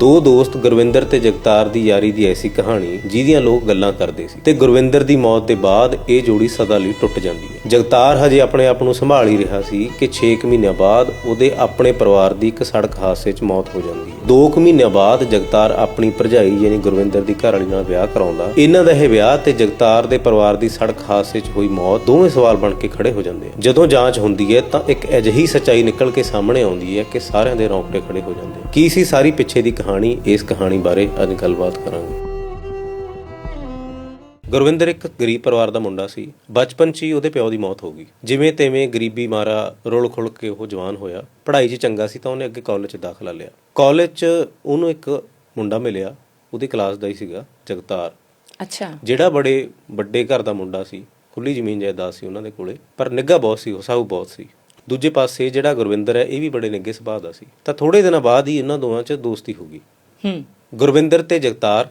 ਦੋ ਦੋਸਤ ਗੁਰਵਿੰਦਰ ਤੇ ਜਗਤਾਰ ਦੀ ਯਾਰੀ ਦੀ ਐਸੀ ਕਹਾਣੀ ਜਿਹਦੀਆਂ ਲੋਕ ਗੱਲਾਂ ਕਰਦੇ ਸੀ। ਤੇ ਗੁਰਵਿੰਦਰ ਦੀ ਮੌਤ ਦੇ ਬਾਅਦ ਇਹ ਜੋੜੀ ਸਦਾ ਲਈ ਟੁੱਟ ਜਾਂਦੀ ਹੈ। ਜਗਤਾਰ ਹਜੇ ਆਪਣੇ ਆਪ ਨੂੰ ਸੰਭਾਲ ਹੀ ਰਿਹਾ ਸੀ ਕਿ 6 ਮਹੀਨਿਆਂ ਬਾਅਦ ਉਹਦੇ ਆਪਣੇ ਪਰਿਵਾਰ ਦੀ ਇੱਕ ਸੜਕ ਹਾਦਸੇ 'ਚ ਮੌਤ ਹੋ ਜਾਂਦੀ ਹੈ। 2 ਮਹੀਨਿਆਂ ਬਾਅਦ ਜਗਤਾਰ ਆਪਣੀ ਭਰਜਾਈ ਯਾਨੀ ਗੁਰਵਿੰਦਰ ਦੀ ਘਰਵਾਲੀ ਨਾਲ ਵਿਆਹ ਕਰਾਉਂਦਾ। ਇਹਨਾਂ ਦਾ ਇਹ ਵਿਆਹ ਤੇ ਜਗਤਾਰ ਦੇ ਪਰਿਵਾਰ ਦੀ ਸੜਕ ਹਾਦਸੇ 'ਚ ਹੋਈ ਮੌਤ ਦੋਵੇਂ ਸਵਾਲ ਬਣ ਕੇ ਖੜੇ ਹੋ ਜਾਂਦੇ ਆ। ਜਦੋਂ ਜਾਂਚ ਹੁੰਦੀ ਹੈ ਤਾਂ ਇੱਕ ਅਜਿਹੀ ਸੱਚਾਈ ਨਿਕਲ ਕੇ ਸਾਹਮਣੇ ਆਉਂਦੀ ਹੈ ਕਿ ਸਾਰਿਆਂ ਦੇ ਰੌਂਗਟੇ ਖੜੇ ਹੋ ਜਾਂਦੇ ਕੀ ਸੀ ਸਾਰੀ ਪਿੱਛੇ ਦੀ ਕਹਾਣੀ ਇਸ ਕਹਾਣੀ ਬਾਰੇ ਅੱਜ ਗੱਲਬਾਤ ਕਰਾਂਗੇ। ਗੁਰਵਿੰਦਰ ਇੱਕ ਗਰੀਬ ਪਰਿਵਾਰ ਦਾ ਮੁੰਡਾ ਸੀ। ਬਚਪਨ 'ਚ ਹੀ ਉਹਦੇ ਪਿਓ ਦੀ ਮੌਤ ਹੋ ਗਈ। ਜਿਵੇਂ ਤੇਵੇਂ ਗਰੀਬੀ ਮਾਰਾ ਰੁਲ ਖੁਲ ਕੇ ਉਹ ਜਵਾਨ ਹੋਇਆ। ਪੜ੍ਹਾਈ 'ਚ ਚੰਗਾ ਸੀ ਤਾਂ ਉਹਨੇ ਅੱਗੇ ਕਾਲਜ 'ਚ ਦਾਖਲਾ ਲਿਆ। ਕਾਲਜ 'ਚ ਉਹਨੂੰ ਇੱਕ ਮੁੰਡਾ ਮਿਲਿਆ। ਉਹਦੀ ਕਲਾਸ ਦਾ ਹੀ ਸੀਗਾ ਜਗਤਾਰ। ਅੱਛਾ। ਜਿਹੜਾ ਬੜੇ ਵੱਡੇ ਘਰ ਦਾ ਮੁੰਡਾ ਸੀ। ਖੁੱਲੀ ਜ਼ਮੀਨ ਜਾਇਦਾਦ ਸੀ ਉਹਨਾਂ ਦੇ ਕੋਲੇ। ਪਰ ਨਿੱਘਾ ਬਹੁਤ ਸੀ ਹਸਾਊ ਬਹੁਤ ਸੀ। ਦੂਜੇ ਪਾਸੇ ਜਿਹੜਾ ਗੁਰਵਿੰਦਰ ਹੈ ਇਹ ਵੀ ਬੜੇ ਨਿੱਘੇ ਸੁਭਾਅ ਦਾ ਸੀ। ਤਾਂ ਥੋੜੇ ਦਿਨਾਂ ਬਾਅਦ ਹੀ ਇਹਨਾਂ ਦੋਵਾਂ 'ਚ ਦੋਸਤੀ ਹੋ ਗਈ। ਹੂੰ। ਗੁਰਵਿੰਦਰ ਤੇ ਜਗਤਾਰ